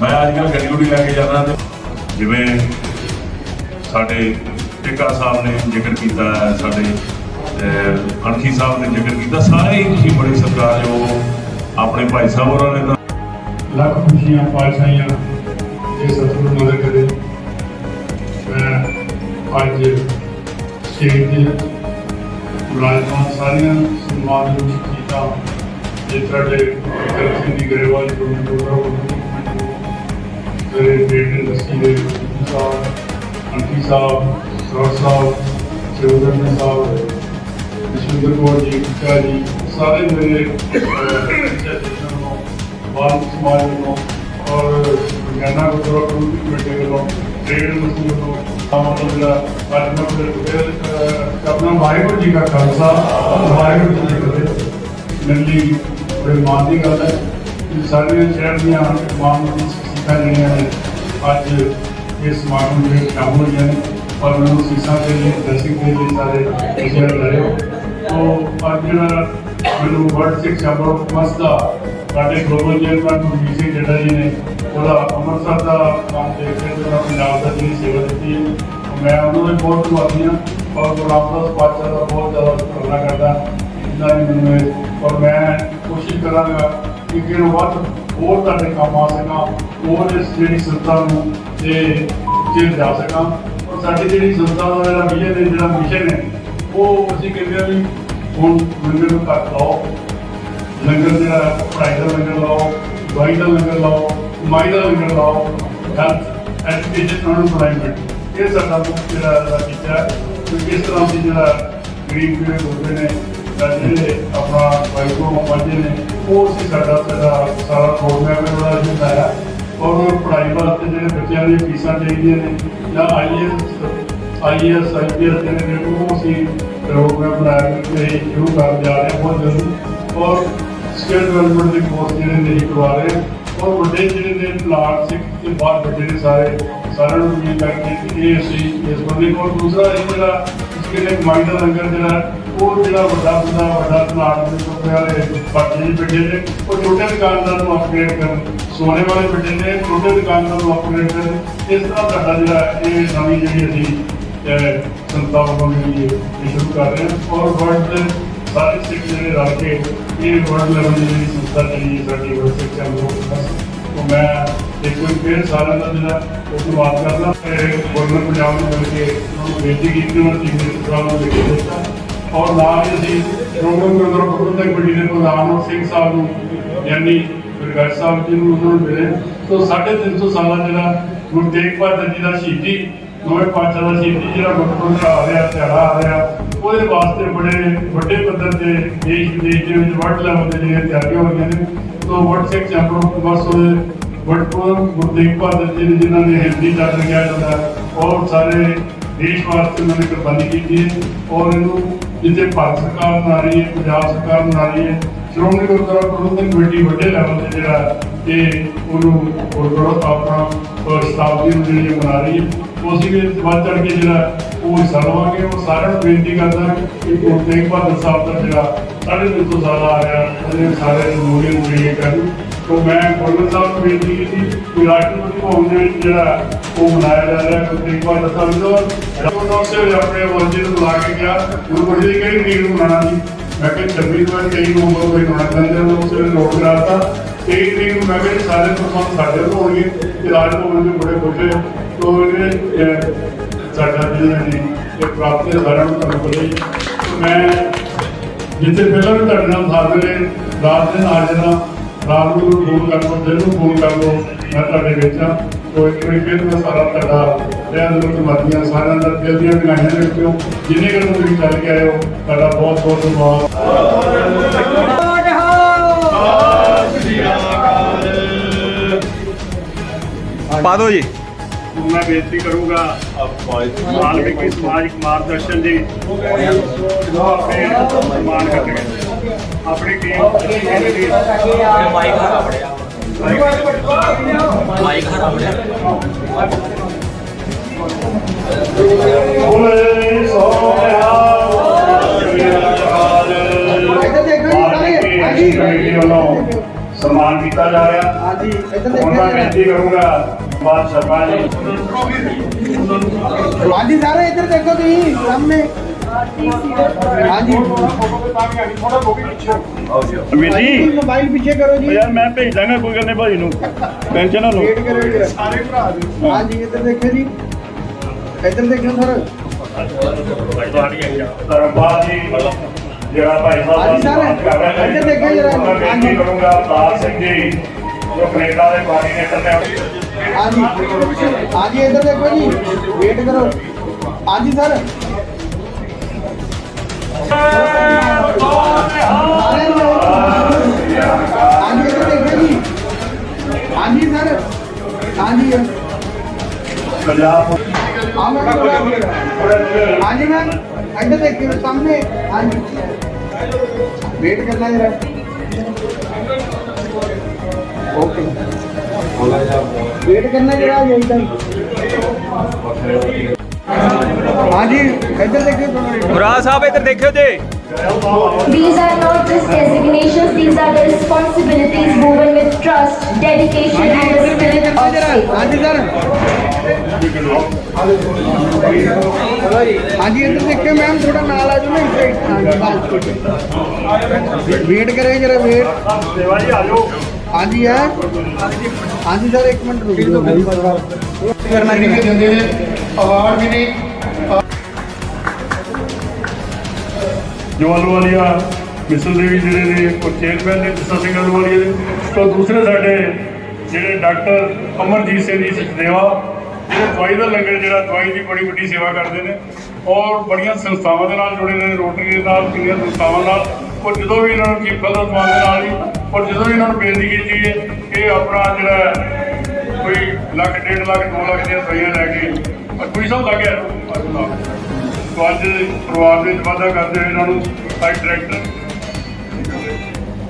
ਮੈਂ ਅੱਜ ਕੱਲ੍ਹ ਗੱਡੀ ਗੁੱਡੀ ਲੈ ਕੇ ਜਾਂਦਾ ਤੇ ਜਿਵੇਂ ਸਾਡੇ ਟਿੱਕਾ ਸਾਹਿਬ ਨੇ ਜ਼ਿਕਰ ਕੀਤਾ, ਸਾਡੇ ਅਣਖੀ ਸਾਹਿਬ ਨੇ ਜ਼ਿਕਰ ਕੀਤਾ, ਸਾਰੇ ਹੀ ਤੁਸੀਂ ਬੜੇ ਸਤਿਕਾਰਯੋਗ ਆਪਣੇ ਭਾਈ ਸਾਹਿਬ ਹੋਰਾਂ ਨੇ ਤਾਂ ਲੱਖ ਖੁਸ਼ੀਆਂ ਪਾਤਸ਼ਾਹੀਆਂ ਜੇ ਸਤਿਗੁਰੂ ਮਦਦ ਕਰੇ। ਮੈਂ ਅੱਜ ਸਟੇਜ ਦੇ ਮੁਲਾਜ਼ਮਾਂ ਸਾਰੀਆਂ ਸਨਮਾਨ ਕੀਤਾ। ਜਿਸ ਤਰ੍ਹਾਂ ਦੇ ਕਰਸੀ ਦੀ ਗਰੇਵਾਲ ਜੀ ਨੂੰ ਪ੍ਰੋਗਰਾਮ ਮੇਰੇ ਬੇਟੇ ਦਸਤੀ ਦੇ ਸਾਹਿਬ ਅੰਕੀ ਸਾਹਿਬ ਸਰ ਸਾਹਿਬ ਚੌਧਰੀ ਸਾਹਿਬ ਵਿਸ਼ਵਿੰਦਰ ਕੌਰ ਜੀ ਕਿੱਕਾ ਜੀ ਸਾਰੇ ਮੇਰੇ ਅਹ, ਨੂੰ ਬਾਲ ਸਮਾਜ ਨੂੰ ਔਰ ਵਿਗਿਆਨਾ ਗੁਰਦੁਆਰਾ ਕਮੇਟੀ ਕਮੇਟੀ ਵੱਲੋਂ ਟ੍ਰੇਡ ਮਸੂਲ ਨੂੰ ਆਮਦ ਜਿਹੜਾ ਅੱਜ ਬੜੇ ਮਾਣ ਦੀ ਗੱਲ ਹੈ ਕਿ ਸਾਰੀਆਂ ਸ਼ਹਿਰ ਦੀਆਂ ਮਾਨ ਸਿੱਖਾਂ ਜਿਹੜੀਆਂ ਨੇ, ਅੱਜ ਇਸ ਸਮਾਗਮ ਵਿੱਚ ਸ਼ਾਮਲ ਹੋਈਆਂ ਨੇ ਔਰ ਮੈਨੂੰ ਸਿੱਖਾਂ ਦੇ ਲਈ ਦਰਸ਼ਕ ਦੇ ਲਈ ਸਾਰੇ ਵਿਚਾਰ ਰਹੇ ਹੋ ਅੱਜ ਜਿਹੜਾ ਮੈਨੂੰ ਵਰਲਡ ਸਿੱਖ ਚੈਂਬਰ ਦਾ ਸਾਡੇ ਗਲੋਬਲ ਚੇਅਰਮੈਨ ਮਨਜੀਤ ਸਿੰਘ ਜੱਟਾ ਜੀ ਨੇ, ਉਹਦਾ ਅੰਮ੍ਰਿਤਸਰ ਦਾ ਕੰਮ ਦੇਖ ਕੇ ਤੇ ਪੰਜਾਬ ਦਾ ਜਿਹੜੀ ਸੇਵਾ ਦਿੱਤੀ ਹੈ, ਮੈਂ ਉਹਨਾਂ ਦੇ ਬਹੁਤ ਧੰਨਵਾਦੀ ਹਾਂ। ਔਰ ਗੁਰੂ ਰਾਮਦਾਸ ਪਾਤਸ਼ਾਹ ਦਾ ਬਹੁਤ ਜ਼ਿਆਦਾ ਸ਼ੁਕਰਾਨਾ ਕਰਦਾ। ਜਿੰਨਾ ਵੀ ਮੈਨੂੰ ਇਹ, ਔਰ ਮੈਂ ਕੋਸ਼ਿਸ਼ ਕਰਾਂਗਾ ਕਿ ਕਿਹਨੂੰ ਵੱਧ ਹੋਰ ਤੁਹਾਡੇ ਕੰਮ ਆ ਸਕਾਂ ਹੋਰ ਇਸ ਜਿਹੜੀ ਸੰਸਥਾ ਨੂੰ ਤੇ ਚਿਰ ਜਾ ਸਕਾਂ ਔਰ ਸਾਡੀ ਜਿਹੜੀ ਸੰਸਥਾ ਦਾ ਜਿਹੜਾ ਵਿਜ਼ਨ ਹੈ, ਜਿਹੜਾ ਮਿਸ਼ਨ ਹੈ, ਉਹ ਅਸੀਂ ਕਹਿੰਦੇ ਹਾਂ ਵੀ ਹੁਣ ਲੰਗਰ ਨੂੰ ਘੱਟ ਲਾਓ। ਲੰਗਰ ਜਿਹੜਾ ਪੜ੍ਹਾਈ ਦਾ ਲੰਗਰ ਲਾਓ, ਦਵਾਈ ਦਾ ਲੰਗਰ ਲਾਓ, ਕਮਾਈ ਦਾ ਲੰਗਰ ਲਾਓ ਹੈਲਥ ਐਜੂਕੇਸ਼ਨ ਔਰ ਇੰਪਲਾਇਮੈਂਟ ਇਹ ਸਾਡਾ ਮੁੱਖ ਜਿਹੜਾ ਦਾ ਟੀਚਾ ਹੈ ਕਿ ਕਿਸ ਤਰ੍ਹਾਂ ਦੀ ਜਿਹੜਾ ਗਰੀਬ ਜਿਹੜੇ ਲੋਕ ਨੇ ਜਿਹੜੇ ਆਪਣਾ ਦਵਾਈ ਤੋਂ ਪਹੁੰਚੇ ਨੇ ਉਹ ਸੀ ਸਾਡਾ ਸਾਡਾ ਸਾਰਾ ਪ੍ਰੋਗਰਾਮ ਹੈ ਉਹਦਾ ਅਸੀਂ ਬਣਾਇਆ ਔਰ ਪੜ੍ਹਾਈ ਵਾਸਤੇ ਜਿਹੜੇ ਬੱਚਿਆਂ ਦੀਆਂ ਫੀਸਾਂ ਚਾਹੀਦੀਆਂ ਨੇ ਜਾਂ ਆਈਐਸ ਆਈਐਸ ਆਈਪੀਐਸ ਜਿਹੜੇ ਨੇ ਉਹ ਅਸੀਂ ਪ੍ਰੋਗਰਾਮ ਬਣਾਇਆ ਕਿ ਇਹ ਸ਼ੁਰੂ ਕਰਨ ਜਾ ਰਹੇ ਹਾਂ ਬਹੁਤ ਜਲਦੀ ਔਰ ਸਕਿੱਲ ਡਿਵੈਲਪਮੈਂਟ ਦੇ ਕੋਰਸ ਜਿਹੜੇ ਨੇ ਇਹ ਕਰਵਾ ਰਹੇ ਹਾਂ ਔਰ ਵੱਡੇ ਜਿਹੜੇ ਨੇ ਪਲਾਟ ਸਿੱਖ ਤੇ ਬਾਅਦ ਵੱਡੇ ਨੇ ਸਾਰੇ ਸਾਰਿਆਂ ਨੂੰ ਉਮੀਦ ਕਰਕੇ ਕਿ ਇਹ ਅਸੀਂ ਇਸ ਬੰਦੇ ਕੋਲ ਦੂਸਰਾ ਇਹ ਜਿਹੜਾ ਇਸਕੇ ਲਈ ਕਮਾਈ ਦਾ ਲੰਗਰ ਜਿਹੜਾ ਉਹ ਜਿਹੜਾ ਵੱਡਾ ਬੰਦਾ ਵੱਡਾ ਪਲਾਟ ਦੇ ਟੁੱਟੇ ਵਾਲੇ ਪੱਟੇ ਜਿਹੇ ਨੇ, ਉਹ ਛੋਟੇ ਦੁਕਾਨਦਾਰ ਨੂੰ ਅਪਗ੍ਰੇਡ ਕਰਨ। ਸੋਨੇ ਵਾਲੇ ਬੈਠੇ ਨੇ, ਛੋਟੇ ਦੁਕਾਨਦਾਰ ਨੂੰ ਅਪਗ੍ਰੇਡ ਕਰਨ। ਇਸ ਤਰ੍ਹਾਂ ਸਾਡਾ ਜਿਹੜਾ ਇਹ ਨਵੀਂ ਜਿਹੜੀ ਅਸੀਂ ਸੰਸਥਾ ਵੱਲੋਂ ਜਿਹੜੀ ਸ਼ੁਰੂ ਕਰ ਰਹੇ ਹਾਂ। ਔਰ ਵਰਲਡ ਦੇ ਸਾਰੇ ਸਿੱਖ ਜਿਹੜੇ ਰਲ ਕੇ ਇਹ ਵਰਲਡ ਲੈਵਲ ਦੀ ਜਿਹੜੀ ਸੰਸਥਾ ਜਿਹੜੀ ਸਾਡੀ ਵਰਲਡ ਸਿੱਖ ਚੈਂਪੀਅਨ ਤੋਂ ਮੈਂ ਇੱਕ ਵਾਰ ਫਿਰ ਸਾਰਿਆਂ ਦਾ ਜਿਹੜਾ ਉਹ ਧੰਨਵਾਦ ਕਰਦਾ। ਗਵਰਨਰ ਪੰਜਾਬ ਨੂੰ ਮਿਲ ਕੇ, ਉਹਨਾਂ ਨੂੰ ਬੇਨਤੀ ਕੀਤੀ, ਉਹਨਾਂ ਚੀਫ ਮਿਨਿਸਟਰ ਨੂੰ ਲਿਖ ਦਿੱਤਾ ਔਰ ਨਾਲ ਹੀ ਅਸੀਂ ਪ੍ਰੋਗਰਾਮ ਗੁਰਦੁਆਰਾ ਪ੍ਰਬੰਧਕ ਕਮੇਟੀ ਦੇ ਪ੍ਰਧਾਨ ਸਿੰਘ ਸਾਹਿਬ ਨੂੰ, ਯਾਨੀ ਗੁਰਗੱਜ ਸਾਹਿਬ ਜੀ ਨੂੰ ਉਹਨਾਂ ਨੂੰ ਮਿਲੇ। ਤੋਂ 350 ਸਾਲਾਂ ਜਿਹੜਾ ਗੁਰੂ ਤੇਗ ਬਹਾਦਰ ਜੀ ਦਾ ਸ਼ਹੀਦੀ, ਦੋਵੇਂ ਪਾਤਸ਼ਾਹ ਦਾ ਸ਼ਹੀਦੀ ਜਿਹੜਾ ਗੁਰਪੁਰਬ ਆ ਰਿਹਾ ਦਿਹਾੜਾ ਆ ਰਿਹਾ, ਉਹਦੇ ਵਾਸਤੇ ਬੜੇ ਵੱਡੇ ਪੱਧਰ ਤੇ ਦੇਸ਼ ਵਿਦੇਸ਼ ਦੇ ਵਿੱਚ ਵਰਲਡ ਲੈਵਲ ਤੇ ਜਿਹੜੀਆਂ ਤਿਆਰੀਆਂ ਹੋ ਰਹੀਆਂ ਨੇ। ਤੋਂ ਵਰਲਡ ਸਿੱਖ ਚੈਂਪੀਅਨ ਆਫ ਉਹਦੇ ਵਟਪੁਰ ਗੁਰੂ ਤੇਗ ਬਹਾਦਰ ਜੀ ਨੇ ਜਿਨ੍ਹਾਂ ਨੇ ਹਿੰਦੀ ਚੱਲ ਕਿਹਾ ਜਾਂਦਾ ਔਰ ਸਾਰੇ ਦੇਸ਼ ਵਾਸਤੇ ਉਹਨਾਂ ਨੇ ਕੁਰਬਾਨੀ ਕੀਤੀ ਹੈ। ਔਰ ਇਹਨੂੰ ਜਿੱਥੇ ਭਾਰਤ ਸਰਕਾਰ ਬਣਾ ਰਹੀ ਹੈ, ਪੰਜਾਬ ਸਰਕਾਰ ਬਣਾ ਰਹੀ ਹੈ, ਸ਼੍ਰੋਮਣੀ ਗੁਰਦੁਆਰਾ ਪ੍ਰਬੰਧਕ ਕਮੇਟੀ ਵੱਡੇ ਲੈਵਲ ਤੇ ਜਿਹੜਾ ਇਹ ਉਹਨੂੰ ਗੁਰਦੁਆਰਾ ਆਪਣਾ ਸ਼ਤਾਬਦੀ ਨੂੰ ਜਿਹੜੀ ਮਨਾ ਰਹੀ ਹੈ। ਉਹ ਅਸੀਂ ਵੀ ਵੱਧ ਚੜ ਕੇ ਜਿਹੜਾ ਉਹ ਹਿੱਸਾ ਲਵਾਂਗੇ, ਉਹ ਸਾਰਿਆਂ ਨੂੰ ਬੇਨਤੀ ਕਰਦਾ ਕਿ ਗੁਰੂ ਤੇਗ ਬਹਾਦਰ ਸਾਹਿਬ ਦਾ ਜਿਹੜਾ ਸਾਢੇ ਤਿੰਨ ਸੌ ਸਾਲ ਆ ਰਿਹਾ, ਉਹਦੇ ਸਾਰੇ ਜਮਹੂਰੀਅਤ ਨੂੰ ਜਿਹੜੀ ਕਰਨ। ਤੋਂ ਮੈਂ ਗਵਰਨਰ ਸਾਹਿਬ ਨੂੰ ਬੇਨਤੀ ਕੀਤੀ ਕਿ ਰਾਸ਼ਟਰਪਤੀ ਭਵਨ ਦੇ ਵਿੱਚ ਜਿਹੜਾ ਉਹ ਮਨਾਇਆ ਜਾ ਰਿਹਾ ਗੁਰੂ ਤੇਗ ਬਹਾਦਰ ਸਾਹਿਬ ਦਾ ਜਦੋਂ ਉਸੇ ਆਪਣੇ ਵਰਜੀ ਨੂੰ ਬੁਲਾ ਕੇ ਗਿਆ ਗੁਰੂ ਵਰਜੀ ਦੀ ਕਿਹੜੀ ਤਰੀਕ ਨੂੰ ਮਨਾਉਣਾ ਸੀ? ਮੈਂ ਕਿਹਾ 26 ਤੋਂ 23 ਨੂੰ ਉਹ ਕੋਈ ਮਨਾ ਉਸ ਵੇਲੇ ਨੋਟ ਕਰਾਤਾ 23 ਤਰੀਕ ਨੂੰ ਮੈਂ ਕਿਹਾ ਸਾਰੇ ਪ੍ਰਬੰਧ ਸਾਡੇ ਤੋਂ ਹੋਣਗੇ ਤੇ ਰਾਜ ਭਵਨ ਦੇ ਬੜੇ ਖੁਸ਼ ਤੋਂ ਇਹ ਸਾਡਾ ਜਿਹੜਾ ਜੀ, ਇਹ ਪ੍ਰਾਪਤੀ ਹੈ, ਸਾਰਿਆਂ ਤੁਹਾਨੂੰ ਪਤਾ ਹੀ ਮੈਂ ਜਿੱਥੇ ਪਹਿਲਾਂ ਵੀ ਤੁਹਾਡੇ ਨਾਲ ਸਾਥ ਰਹੇ, ਰਾਤ ਦਿਨ ਆ ਜਾਣਾ ਰਾਤ ਨੂੰ ਫੋਨ ਕਰ ਲਓ ਦਿਨ ਨੂੰ ਫੋਨ ਕਰ ਲਓ ਮੈਂ ਤੁਹਾਡੇ ਵਿੱਚ ਹਾਂ। ਕੋਈ ਕੋਈ ਫਿਰ ਮੈਂ ਸਾਰਾ ਤੁਹਾਡਾ ਰਿਆਂ ਦੇ ਮਾਦੀਆਂ ਸਾਰਿਆਂ ਦਾ ਦਿਲ ਦੀਆਂ ਗਾਈਆਂ ਦੇ ਵਿੱਚੋਂ ਜਿੰਨੇ ਕਰ ਤੁਸੀਂ ਚੱਲ ਕੇ ਆਏ ਹੋ ਤੁਹਾਡਾ ਬਹੁਤ ਬਹੁਤ ਧੰਨਵਾਦ। ਪਾ ਦਿਓ ਜੀ। ਮੈਂ ਬੇਨਤੀ ਕਰੂੰਗਾ ਵਾਲਮੀਕੀ ਸਮਾਜਿਕ ਮਾਰਗਦਰਸ਼ਨ ਜੀ ਉਹ ਆਪਣੇ ਸਨਮਾਨ ਕਰਨਗੇ। ਆਪਣੀ ਟੀਮ ਦੀ ਬੋਲੇ ਸੋਹਣਾ ਹਾਂਜੀ ਕਮੇਟੀ ਵੱਲੋਂ ਸਨਮਾਨ ਕੀਤਾ ਜਾ ਰਿਹਾ ਹਾਂਜੀ ਹੁਣ ਮੈਂ ਬੇਨਤੀ ਕਰੂੰਗਾ ਬਾਦ ਸ਼ਰਮਾ ਜੀ ਹਾਂਜੀ ਸਾਰੇ ਇੱਧਰ ਦੇਖੋ ਤੁਸੀਂ ਸਾਹਮਣੇ ਹਾਂਜੀ। ਵੀਰ ਜੀ। ਮੋਬਾਈਲ ਪਿੱਛੇ ਕਰੋ ਜੀ। ਯਾਰ ਮੈਂ ਭੇਜ ਦਾਂਗਾ ਕੋਈ ਗੱਲ ਨਹੀਂ ਭਾਜੀ ਨੂੰ। ਟੈਨਸ਼ਨ ਨਾ ਲਓ। ਵੇਟ ਕਰੋ ਇੱਧਰ। ਸਾਰੇ ਭਰਾ ਦੇ ਹਾਂਜੀ ਇੱਧਰ ਦੇਖੋ ਜੀ। ਇੱਧਰ ਦੇਖੋ ਸਰ। ਧਰਮਪਾਲ ਜੀ ਜਿਹੜਾ ਭਾਈ ਸਾਹਿਬ ਹਾਂਜੀ ਸਰ। ਇੱਧਰ ਦੇਖੋ ਜਰਾ। ਹਾਂਜੀ। ਕਰੂੰਗਾ ਅਵਤਾਰ ਸਿੰਘ ਜੀ ਜੋ ਕੈਨੇਡਾ ਦੇ ਕੋਆਰਡੀਨੇਟਰ ਨੇ ਹਾਂਜੀ ਹਾਂਜੀ ਇੱਧਰ ਦੇਖੋ ਜੀ। ਵੇਟ ਕਰੋ। ਹਾਂਜੀ ਸਰ। ਹਾਂਜੀ ਸਰ ਹਾਂਜੀ ਹਾਂਜੀ ਮੈਮ ਇੱਧਰ ਦੇਖਿਓ ਸਾਹਮਣੇ ਹਾਂਜੀ ਵੇਟ ਕਰਨਾ ਜਰਾ ਓਕੇ ਵੇਟ ਕਰਨਾ ਜਰਾ ਯਹੀਂ ਹਾਂਜੀ ਇੱਧਰ ਦੇਖਿਓ ਥੋੜਾ ਮੁਰਾਦ ਸਾਹਿਬ ਇੱਧਰ ਦੇਖਿਓ ਜੀ These are not just designations, these are the responsibilities woven with trust, dedication and the spirit of faith. ਹਾਂਜੀ ਸਰ ਹਾਂਜੀ ਇੱਧਰ ਦੇਖਿਓ ਮੈਮ ਥੋੜਾ ਨਾਲ ਆ ਜਾਓ ਨਾ ਇਸ ਸਾਈਡ ਹਾਂਜੀ ਵੇਟ ਕਰਿਓ ਜਰਾ ਵੇਟ ਹਾਂਜੀ ਹੈ ਹਾਂਜੀ ਸਰ ਇੱਕ ਮਿੰਟ ਰੁਕ ਜਾਓ ਕਰਨਾ ਕਿਹਨੇ ਕਿਹਨੇ ਦਿੰਦੇ ਨੇ ਅਵਾਰਡ ਵੀ ਨਹੀਂ ਜੋ ਆਲੂਵਾਲੀਆ ਮਿਸਲ ਦੇਵੀ ਜਿਹੜੇ ਨੇ, ਉਹ ਚੇਅਰਮੈਨ ਨੇ ਜੱਸਾ ਸਿੰਘ ਆਲੂਵਾਲੀਆ ਦੇ। ਤਾਂ ਦੂਸਰੇ ਸਾਡੇ ਜਿਹੜੇ ਡਾਕਟਰ ਅਮਰਜੀਤ ਸਿੰਘ ਜੀ ਸਚਦੇਵਾ ਜਿਹੜੇ ਦਵਾਈ ਦਾ ਲੰਗਰ ਜਿਹੜਾ, ਦਵਾਈ ਦੀ ਬੜੀ ਵੱਡੀ ਸੇਵਾ ਕਰਦੇ ਨੇ ਔਰ ਬੜੀਆਂ ਸੰਸਥਾਵਾਂ ਦੇ ਨਾਲ ਜੁੜੇ ਨੇ ਰੋਟਰੀ ਦੇ ਨਾਲ, ਕਿੰਨੀਆਂ ਸੰਸਥਾਵਾਂ ਨਾਲ। ਔਰ ਜਦੋਂ ਵੀ ਇਹਨਾਂ ਨੂੰ ਕੀ ਦਾ ਸਮਾਨ ਦੇ ਨਾਲ ਹੀ, ਔਰ ਜਦੋਂ ਵੀ ਇਹਨਾਂ ਨੂੰ ਬੇਨਤੀ ਕੀਤੀ ਹੈ ਕਿ ਆਪਣਾ ਜਿਹੜਾ ਕੋਈ ਲੱਖ, ਡੇਢ ਲੱਖ, ਦੋ ਲੱਖ ਦੀਆਂ ਦਵਾਈਆਂ ਲੈ ਕੇ, ਔਰ ਕੋਈ ਸਭ ਲੱਗ ਅੱਜ ਪਰਿਵਾਰ ਵਿੱਚ ਵਾਅਦਾ ਕਰਦੇ ਹੋਏ ਇਹਨਾਂ ਨੂੰ ਸਾਈਡ ਡਾਇਰੈਕਟਰ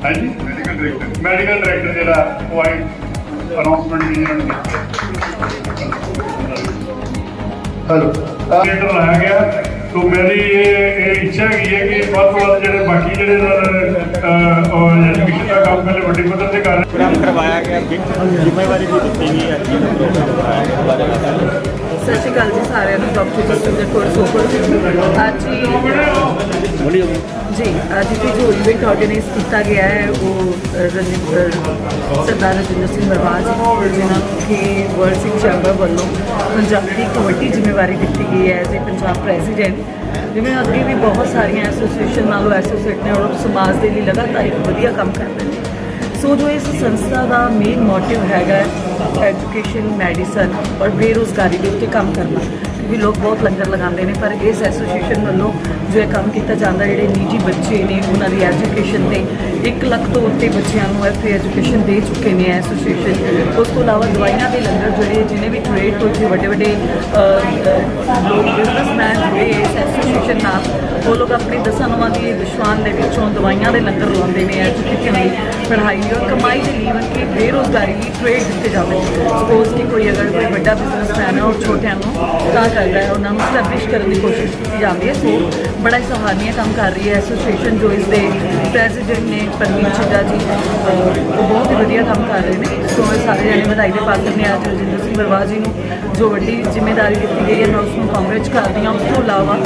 ਹਾਂਜੀ ਮੈਡੀਕਲ ਡਾਇਰੈਕਟਰ ਮੈਡੀਕਲ ਡਾਇਰੈਕਟਰ ਜਿਹੜਾ ਉਹ ਆਈ ਅਨਾਉਂਸਮੈਂਟ ਵੀ ਇਹਨਾਂ ਨੇ ਹਲੋ ਡਾਇਰੈਕਟਰ ਲਾਇਆ ਗਿਆ। ਸੋ ਮੇਰੀ ਇਹ ਇਹ ਇੱਛਾ ਹੈਗੀ ਹੈ ਕਿ ਵੱਧ ਤੋਂ ਵੱਧ ਜਿਹੜੇ ਬਾਕੀ ਜਿਹੜੇ ਐਜੂਕੇਸ਼ਨ ਦਾ ਕੰਮ ਪਹਿਲੇ ਵੱਡੀ ਪੱਧਰ ਤੇ ਕਰ ਰਹੇ ਪ੍ਰੋਗਰਾਮ ਕਰਵਾਇਆ ਗਿਆ ਜ਼ਿੰਮੇਵਾਰੀ ਵੀ ਦਿੱਤੀ ਗਈ ਹੈ ਕਿ ਪ੍ਰੋਗਰਾਮ ਕਰਵਾਇਆ ਗਿਆ ਬਾਰੇ ਸਤਿ ਸ਼੍ਰੀ ਅਕਾਲ ਜੀ ਸਾਰਿਆਂ ਨੂੰ ਡਾਕਟਰ ਜਸਵਿੰਦਰ ਕੌਰ ਸੋਪਰ ਅੱਜ ਹੀ ਜੀ ਅੱਜ ਦੀ ਜੋ ਇਵੈਂਟ ਆਰਗੇਨਾਈਜ਼ ਕੀਤਾ ਗਿਆ ਹੈ ਉਹ ਅ, ਰਜਿੰਦਰ ਸਰਦਾਰ ਰਜਿੰਦਰ ਸਿੰਘ ਬਰਵਾਜ ਜਿਨ੍ਹਾਂ ਨੂੰ ਕਿ ਵਰਲਡ ਸਿੰਘ ਚੈਂਬਰ ਵੱਲੋਂ ਪੰਜਾਬ ਦੀ ਇੱਕ ਵੱਡੀ ਜ਼ਿੰਮੇਵਾਰੀ ਦਿੱਤੀ ਗਈ ਹੈ ਐਜ਼ ਏ ਪੰਜਾਬ ਪ੍ਰੈਜ਼ੀਡੈਂਟ ਜਿਵੇਂ ਅੱਗੇ ਵੀ ਬਹੁਤ ਸਾਰੀਆਂ ਐਸੋਸੀਏਸ਼ਨ ਨਾਲੋਂ ਐਸੋਸੀਏਟ ਨੇ ਔਰ ਸਮਾਜ ਦੇ ਲਈ ਲਗਾਤਾਰ ਇੱਕ ਵਧੀਆ ਕੰਮ ਕਰਦੇ ਨੇ। ਸੋ ਜੋ ਇਸ ਸੰਸਥਾ ਦਾ ਮੇਨ ਮੋਟਿਵ ਹੈਗਾ ਐਜੂਕੇਸ਼ਨ ਮੈਡੀਸਨ ਔਰ ਬੇਰੁਜ਼ਗਾਰੀ ਦੇ ਉੱਤੇ ਕੰਮ ਕਰਨਾ, ਕਿਉਂਕਿ ਲੋਕ ਬਹੁਤ ਲੰਗਰ ਲਗਾਉਂਦੇ ਨੇ, ਪਰ ਇਸ ਐਸੋਸੀਏਸ਼ਨ ਵੱਲੋਂ ਜੋ ਇਹ ਕੰਮ ਕੀਤਾ ਜਾਂਦਾ, ਜਿਹੜੇ ਨਿੱਜੀ ਬੱਚੇ ਨੇ, ਉਹਨਾਂ ਦੀ ਐਜੂਕੇਸ਼ਨ ਤੇ 1 ਲੱਖ ਤੋਂ ਉੱਤੇ ਬੱਚਿਆਂ ਨੂੰ ਫ੍ਰੀ ਐਜੂਕੇਸ਼ਨ ਦੇ ਚੁੱਕੇ ਨੇ ਐਸੋਸੀਏਸ਼ਨ ਉਸ ਤੋਂ ਇਲਾਵਾ ਦਵਾਈਆਂ ਦੇ ਲੰਗਰ ਜਿਹੜੇ ਜਿਹਨੇ ਵੀ ਟ੍ਰੇਡ ਤੋਂ ਇੱਥੇ ਵੱਡੇ ਵੱਡੇ ਲੋਕ ਬਿਜ਼ਨਸਮੈਨ ਹੋਏ ਇਸ ਐਸੋਸੀਏਸ਼ਨ ਨਾਲ, ਉਹ ਲੋਕ ਆਪਣੀ ਦਸਾਂ ਨਵਾਂ ਦੀ ਵਿਸ਼ਵਾਨ ਦੇ ਵਿੱਚੋਂ ਦਵਾਈਆਂ ਦੇ ਲੰਗਰ ਲਾਉਂਦੇ ਨੇ ਐਜੂਕੇਸ਼ਨ ਲਈ ਪੜ੍ਹਾਈ ਔਰ ਕਮਾਈ ਦੇ ਲਈ ਇਵਨ ਕਿ ਬੇਰੁਜ਼ਗਾਰੀ ਲਈ ਟ੍ਰੇਡ ਦਿੱਤੇ ਜਾਂਦੇ ਸਪੋਜ਼ ਕਿ ਕੋਈ ਅਗਰ ਕੋਈ ਵੱਡਾ ਬਿਜ਼ਨਸਮੈਨ ਹੈ ਔਰ ਛੋਟਿਆਂ ਨੂੰ ਤਾਂ ਕਰਦਾ ਹੈ, ਉਹਨਾਂ ਨੂੰ ਸਟੈਬਲਿਸ਼ ਕਰਨ ਦੀ ਕੋਸ਼ਿਸ਼ ਕੀਤੀ ਜਾਂਦੀ ਹੈ। ਸੋ ਬੜਾ ਹੀ ਸਹਾਰਨੀय ਕੰਮ ਕਰ ਰਹੀ ਹੈ ਐਸੋਸੀਏਸ਼ਨ ਜੋ ਇਸ ਦੇ ਪ੍ਰੈਜ਼ੀਡੈਂਟ ਨੇ ਪਰਮੀਤ ਚਿੱਡਾ ਜੀ। ਉਹ ਬਹੁਤ ਹੀ ਵਧੀਆ ਕੰਮ ਕਰ ਰਹੇ ਨੇ। ਸੋ ਇਹ ਸਾਰੇ ਜਣੇ ਵਧਾਈ ਦੇ ਪਾਤਰ ਨੇ ਅੱਜ ਰਜਿੰਦਰ ਸਿੰਘ ਬਰਵਾਜ ਜੀ ਨੂੰ ਜੋ ਵੱਡੀ ਜ਼ਿੰਮੇਵਾਰੀ ਦਿੱਤੀ ਗਈ ਹੈ। ਮੈਂ ਉਸ ਨੂੰ ਕਾਂਗਰੇਜ ਕਰਦੀ ਹਾਂ। ਉਸ ਤੋਂ ਇਲਾਵਾ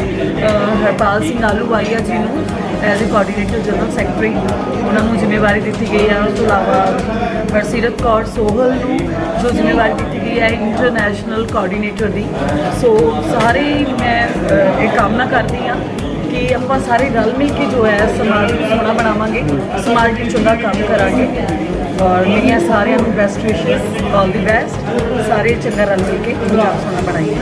ਹਰਪਾਲ ਸਿੰਘ ਆਲੂਵਾਲੀਆ ਜੀ ਨੂੰ as a coordinator general secretary ਉਹਨਾਂ ਨੂੰ ਜ਼ਿੰਮੇਵਾਰੀ ਦਿੱਤੀ ਗਈ ਹੈ। ਉਸ ਤੋਂ ਇਲਾਵਾ ਹਰਸੀਰਤ ਕੌਰ ਸੋਹਲ ਨੂੰ ਜੋ ਜ਼ਿੰਮੇਵਾਰੀ ਦਿੱਤੀ ਗਈ ਹੈ ਇੰਟਰਨੈਸ਼ਨਲ ਕੋਆਰਡੀਨੇਟਰ ਦੀ। ਸੋ ਸਾਰੇ ਮੈਂ ਇਹ ਕਾਮਨਾ ਕਰਦੀ ਹਾਂ ਕਿ ਆਪਾਂ ਸਾਰੇ ਰਲ ਮਿਲ ਕੇ ਜੋ ਹੈ ਸਮਾਜ ਨੂੰ ਸੋਹਣਾ ਬਣਾਵਾਂਗੇ, ਸਮਾਜ ਲਈ ਚੰਗਾ ਕੰਮ ਕਰਾਂਗੇ। ਔਰ ਮੇਰੀਆਂ ਸਾਰਿਆਂ ਨੂੰ ਬੈਸਟ ਵਿਸ਼ੇਸ ਆਲ ਦੀ ਬੈਸਟ ਸਾਰੇ ਚੰਗਾ ਰਲ ਮਿਲ ਕੇ ਪੰਜਾਬ ਸੋਹਣਾ ਬਣਾਈਏ।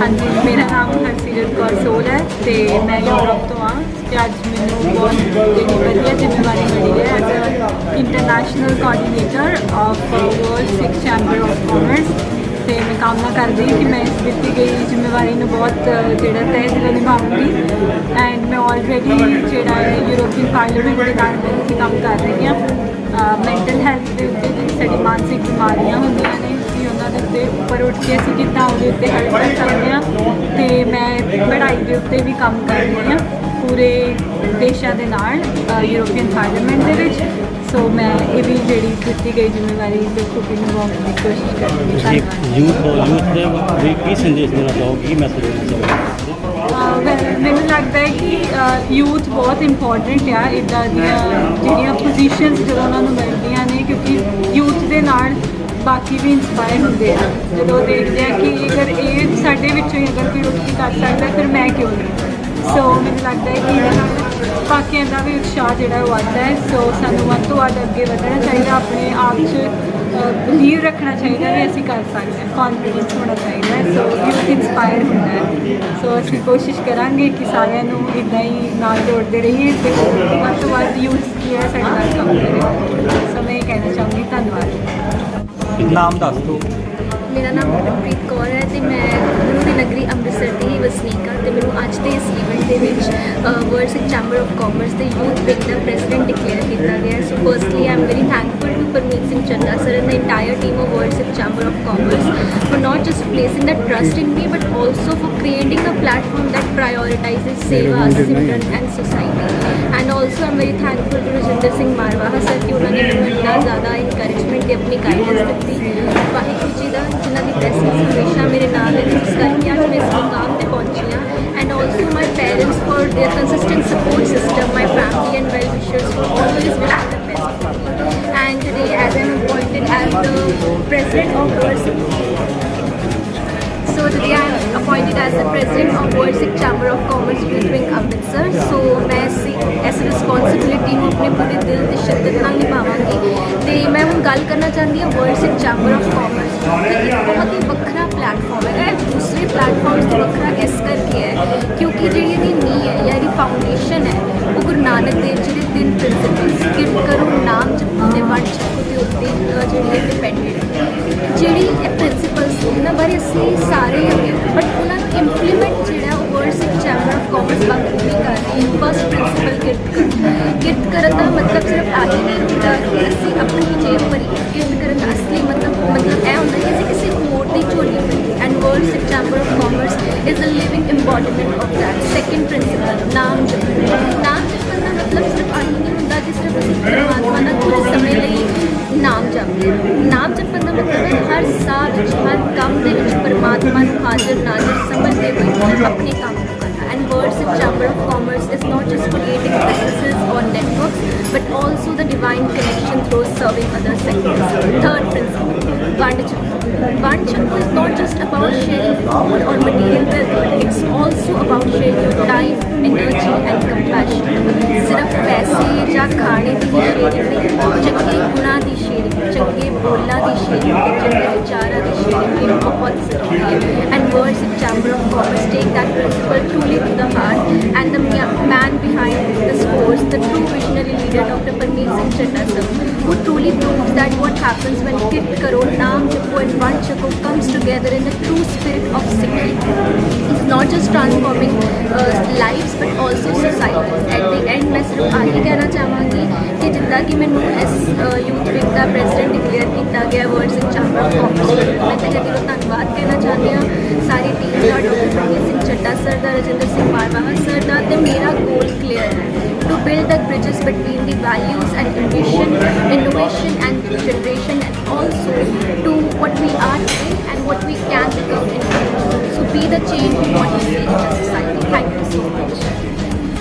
ਹਾਂਜੀ, ਮੇਰਾ ਨਾਮ ਹਰਸੀਰਤ ਕੌਰ ਸੋਲ ਹੈ ਤੇ ਮੈਂ ਯੂਰਪ ਤੋਂ ਹਾਂ। ਤੇ ਅੱਜ ਮੈਨੂੰ ਬਹੁਤ ਜਿਹੜੀ ਵਧੀਆ ਜ਼ਿੰਮੇਵਾਰੀ ਮਿਲੀ ਹੈ as international coordinator of world Sikh chamber of commerce ਤੇ ਮੈਂ ਕਾਮਨਾ ਕਰਦੀ ਹਾਂ ਕਿ ਮੈਂ ਇਸ ਦਿੱਤੀ ਗਈ ਜ਼ਿੰਮੇਵਾਰੀ ਨੂੰ ਬਹੁਤ ਜਿਹੜਾ ਤਹਿ ਦਿਲੋਂ ਨਿਭਾਵਾਂਗੀ। ਐਂਡ ਮੈਂ ਆਲਰੇਡੀ ਜਿਹੜਾ ਹੈ ਯੂਰੋਪੀਅਨ ਪਾਰਲੀਮੈਂਟ ਦੇ ਨਾਲ ਮਿਲ ਕੰਮ ਕਰ ਰਹੀ ਹਾਂ। ਮੈਂਟਲ ਹੈਲਥ ਦੇ ਉੱਤੇ ਜਿਹੜੀ ਸਾਡੀ ਮਾਨਸਿਕ ਬਿਮਾਰੀਆਂ ਹੁੰਦੀਆਂ ਨੇ ਕਿ ਉਹਨਾਂ ਦੇ ਉੱਤੇ ਉੱਪਰ ਉੱਠ ਕੇ ਅਸੀਂ ਕਿੱਦਾਂ ਉਹਦੇ ਉੱਤੇ ਹੈਲਪ ਕਰ ਸਕਦੇ ਹਾਂ। ਤੇ ਮੈਂ ਪੜ੍ਹਾਈ ਦੇ ਉੱਤੇ ਵੀ ਕੰਮ ਕਰ ਰਹੀ ਹਾਂ ਪੂਰੇ ਦੇਸ਼ਾਂ ਦੇ ਨਾਲ ਯੂਰੋਪੀਅਨ ਪਾਰਲੀਮੈਂਟ ਦੇ ਵਿੱਚ। ਸੋ ਮੈਂ ਇਹ ਵੀ ਜਿਹੜੀ ਦਿੱਤੀ ਗਈ ਜ਼ਿੰਮੇਵਾਰੀ ਦੇ ਖੂਬੀ ਨਿਭਾਉਣ ਦੀ ਕੋਸ਼ਿਸ਼ ਕਰਾਂਗੀ ਧੰਨਵਾਦ ਯੂਥ ਯੂਥ ਦੇ ਵੀ ਕੀ ਸੰਦੇਸ਼ ਦੇਣਾ ਚਾਹੋਗੇ? ਕੀ ਮੈਸੇਜ ਦੇਣਾ ਚਾਹੋਗੇ? ਅਹ ਵੈ- ਮੈਨੂੰ ਲੱਗਦਾ ਹੈ ਕਿ ਯੂਥ ਬਹੁਤ ਇੰਪੋਰਟੈਂਟ ਆ। ਇਦਾਂ ਦੀਆਂ ਜਿਹੜੀਆਂ ਪੋਜੀਸ਼ਨਸ ਜਦੋਂ ਉਹਨਾਂ ਨੂੰ ਮਿਲਦੀਆਂ ਨੇ ਕਿਉਂਕਿ ਯੂਥ ਦੇ ਨਾਲ ਬਾਕੀ ਵੀ ਇਨਸਪਾਇਰ ਹੁੰਦੇ ਆ। ਜਦੋਂ ਦੇਖਦੇ ਆ ਕਿ ਅਗਰ ਇਹ ਸਾਡੇ ਵਿੱਚੋਂ ਹੀ ਅਗਰ ਕੋਈ ਉੱਠ ਕੇ ਕਰ ਸਕਦਾ ਫਿਰ ਮੈਂ ਕਿਉਂ ਨਹੀਂ? ਸੋ ਮੈਨੂੰ ਲੱਗਦਾ ਹੈ ਕਿ ਇਹਦੇ ਨਾਲ ਬਾਕੀਆਂ ਦਾ ਵੀ ਉਤਸ਼ਾਹ ਜਿਹੜਾ ਉਹ ਵੱਧਦਾ ਹੈ। ਸੋ ਸਾਨੂੰ ਵੱਧ ਤੋਂ ਵੱਧ ਅੱਗੇ ਵਧਣਾ ਚਾਹੀਦਾ ਆਪਣੇ ਆਪ 'ਚ ਬਲੀਵ ਰੱਖਣਾ ਚਾਹੀਦਾ ਵੀ ਅਸੀਂ ਕਰ ਸਕਦੇ ਹਾਂ। ਕੌਨਫੀਡੈਂਸ ਹੋਣਾ ਚਾਹੀਦਾ ਹੈ। ਸੋ ਯੂਥ ਇਨਸਪਾਇਰ ਹੁੰਦਾ ਹੈ। ਸੋ ਅਸੀਂ ਕੋਸ਼ਿਸ਼ ਕਰਾਂਗੇ ਕਿ ਸਾਰਿਆਂ ਨੂੰ ਇਦਾਂ ਹੀ ਨਾਲ ਜੋੜਦੇ ਰਹੀਏ। ਤੇ ਵੱਧ ਤੋਂ ਵੱਧ ਯੂਥ ਕੀ ਹੈ ਸਾਡੇ ਨਾਲ ਕੰਮ ਕਰੇ। ਸੋ ਮੈਂ ਇਹ ਕਹਿਣਾ ਚਾਹੂੰਗੀ। ਧੰਨਵਾਦ। ਨਾਮ ਦੱਸ ਦਿਓ। ਮੇਰਾ ਨਾਮ ਗੁਰਪ੍ਰੀਤ ਕੌਰ ਹੈ ਤੇ ਮੈਂ ਗੁਰੂ ਦੀ ਨਗਰੀ ਅੰਮ੍ਰਿਤਸਰ ਵਸਨੀਕ ਹਾਂ ਤੇ ਮੈਨੂੰ ਅੱਜ ਦੇ ਇਸ ਇਵੈਂਟ ਦੇ ਵਿੱਚ world Sikh chamber of commerce ਦੇ ਯੂਥ ਵਿੰਗ ਦਾ ਪ੍ਰੈਜ਼ੀਡੈਂਟ ਡਿਕਲੇਅਰ ਕੀਤਾ ਗਿਆ so firstly I am very thankful to Parmeet Singh Chanda sir and the entire team of world Sikh chamber of commerce for not just placing the trust in me but also for creating a platform that prioritizes seva children and society and also i'm very thankful to Rajinder Singh Marwaha sir ਕਿ ਉਹਨਾਂ ਨੇ ਮੈਨੂੰ ਇੰਨਾ ਜ਼ਿਆਦਾ encouragement ਤੇ ਆਪਣੀ guidance ਦਿੱਤੀ ਵਾਹਿਗੁਰੂ ਜੀ ਦਾ ਜਿਨ੍ਹਾਂ ਦੀ blessings ਹਮੇਸ਼ਾ ਮੇਰੇ ਨਾਲ ਹੈ ਜਿਸ ਕਰਕੇ ਅੱਜ ਮੈਂ ਇਸ ਮੁਕਾਮ ਤੇ Georgia and also my parents for their consistent support system, my family and well-wishers for always wishing the best for me. And today as I'm appointed as the president of our school. So today I am appointed as the president of World Sikh Chamber of Commerce Youth Wing Amritsar. So ਮੈਂ ਇਸ ਇਸ responsibility ਨੂੰ ਆਪਣੇ ਪੂਰੇ ਦਿਲ ਤੇ ਸ਼ਿੱਦਤ ਨਾਲ ਨਿਭਾਵਾਂਗੀ ਤੇ ਮੈਂ ਹੁਣ ਗੱਲ ਕਰਨਾ ਚਾਹੁੰਦੀ ਹਾਂ world Sikh chamber of commerce ਕਿ ਇੱਕ ਬਹੁਤ ਹੀ ਵੱਖਰਾ ਪਲੇਟਫਾਰਮ ਹੈ ਇਹ ਦੂਸਰੇ ਪਲੇਟਫਾਰਮਸ ਤੋਂ ਵੱਖਰਾ ਇਸ ਕਰਕੇ ਹੈ ਕਿਉਂਕਿ ਜਿਹੜੀ ਇਹਦੀ ਨੀਂਹ ਹੈ ਜਾਂ ਇਹਦੀ ਫਾਊਂਡੇਸ਼ਨ ਹੈ ਉਹ ਗੁਰੂ ਨਾਨਕ ਦੇਵ ਜੀ ਦੇ ਤਿੰਨ ਪ੍ਰਿੰਸੀਪਲਸ ਕਿਰਤ ਕਰੋ ਨਾਮ ਜਪੋ ਤੇ ਵੰਡ ਛਕੋ ਦੇ ਉੱਤੇ ਜਿਹੜੀ ਹੈ ਡਿਪੈਂਡੈਂਟ ਹੈ ਜਿਹੜੀ ਇਹ ਪ੍ਰਿੰਸੀਪਲਸ ਇਹਨਾਂ ਬਾਰੇ ਅਸੀਂ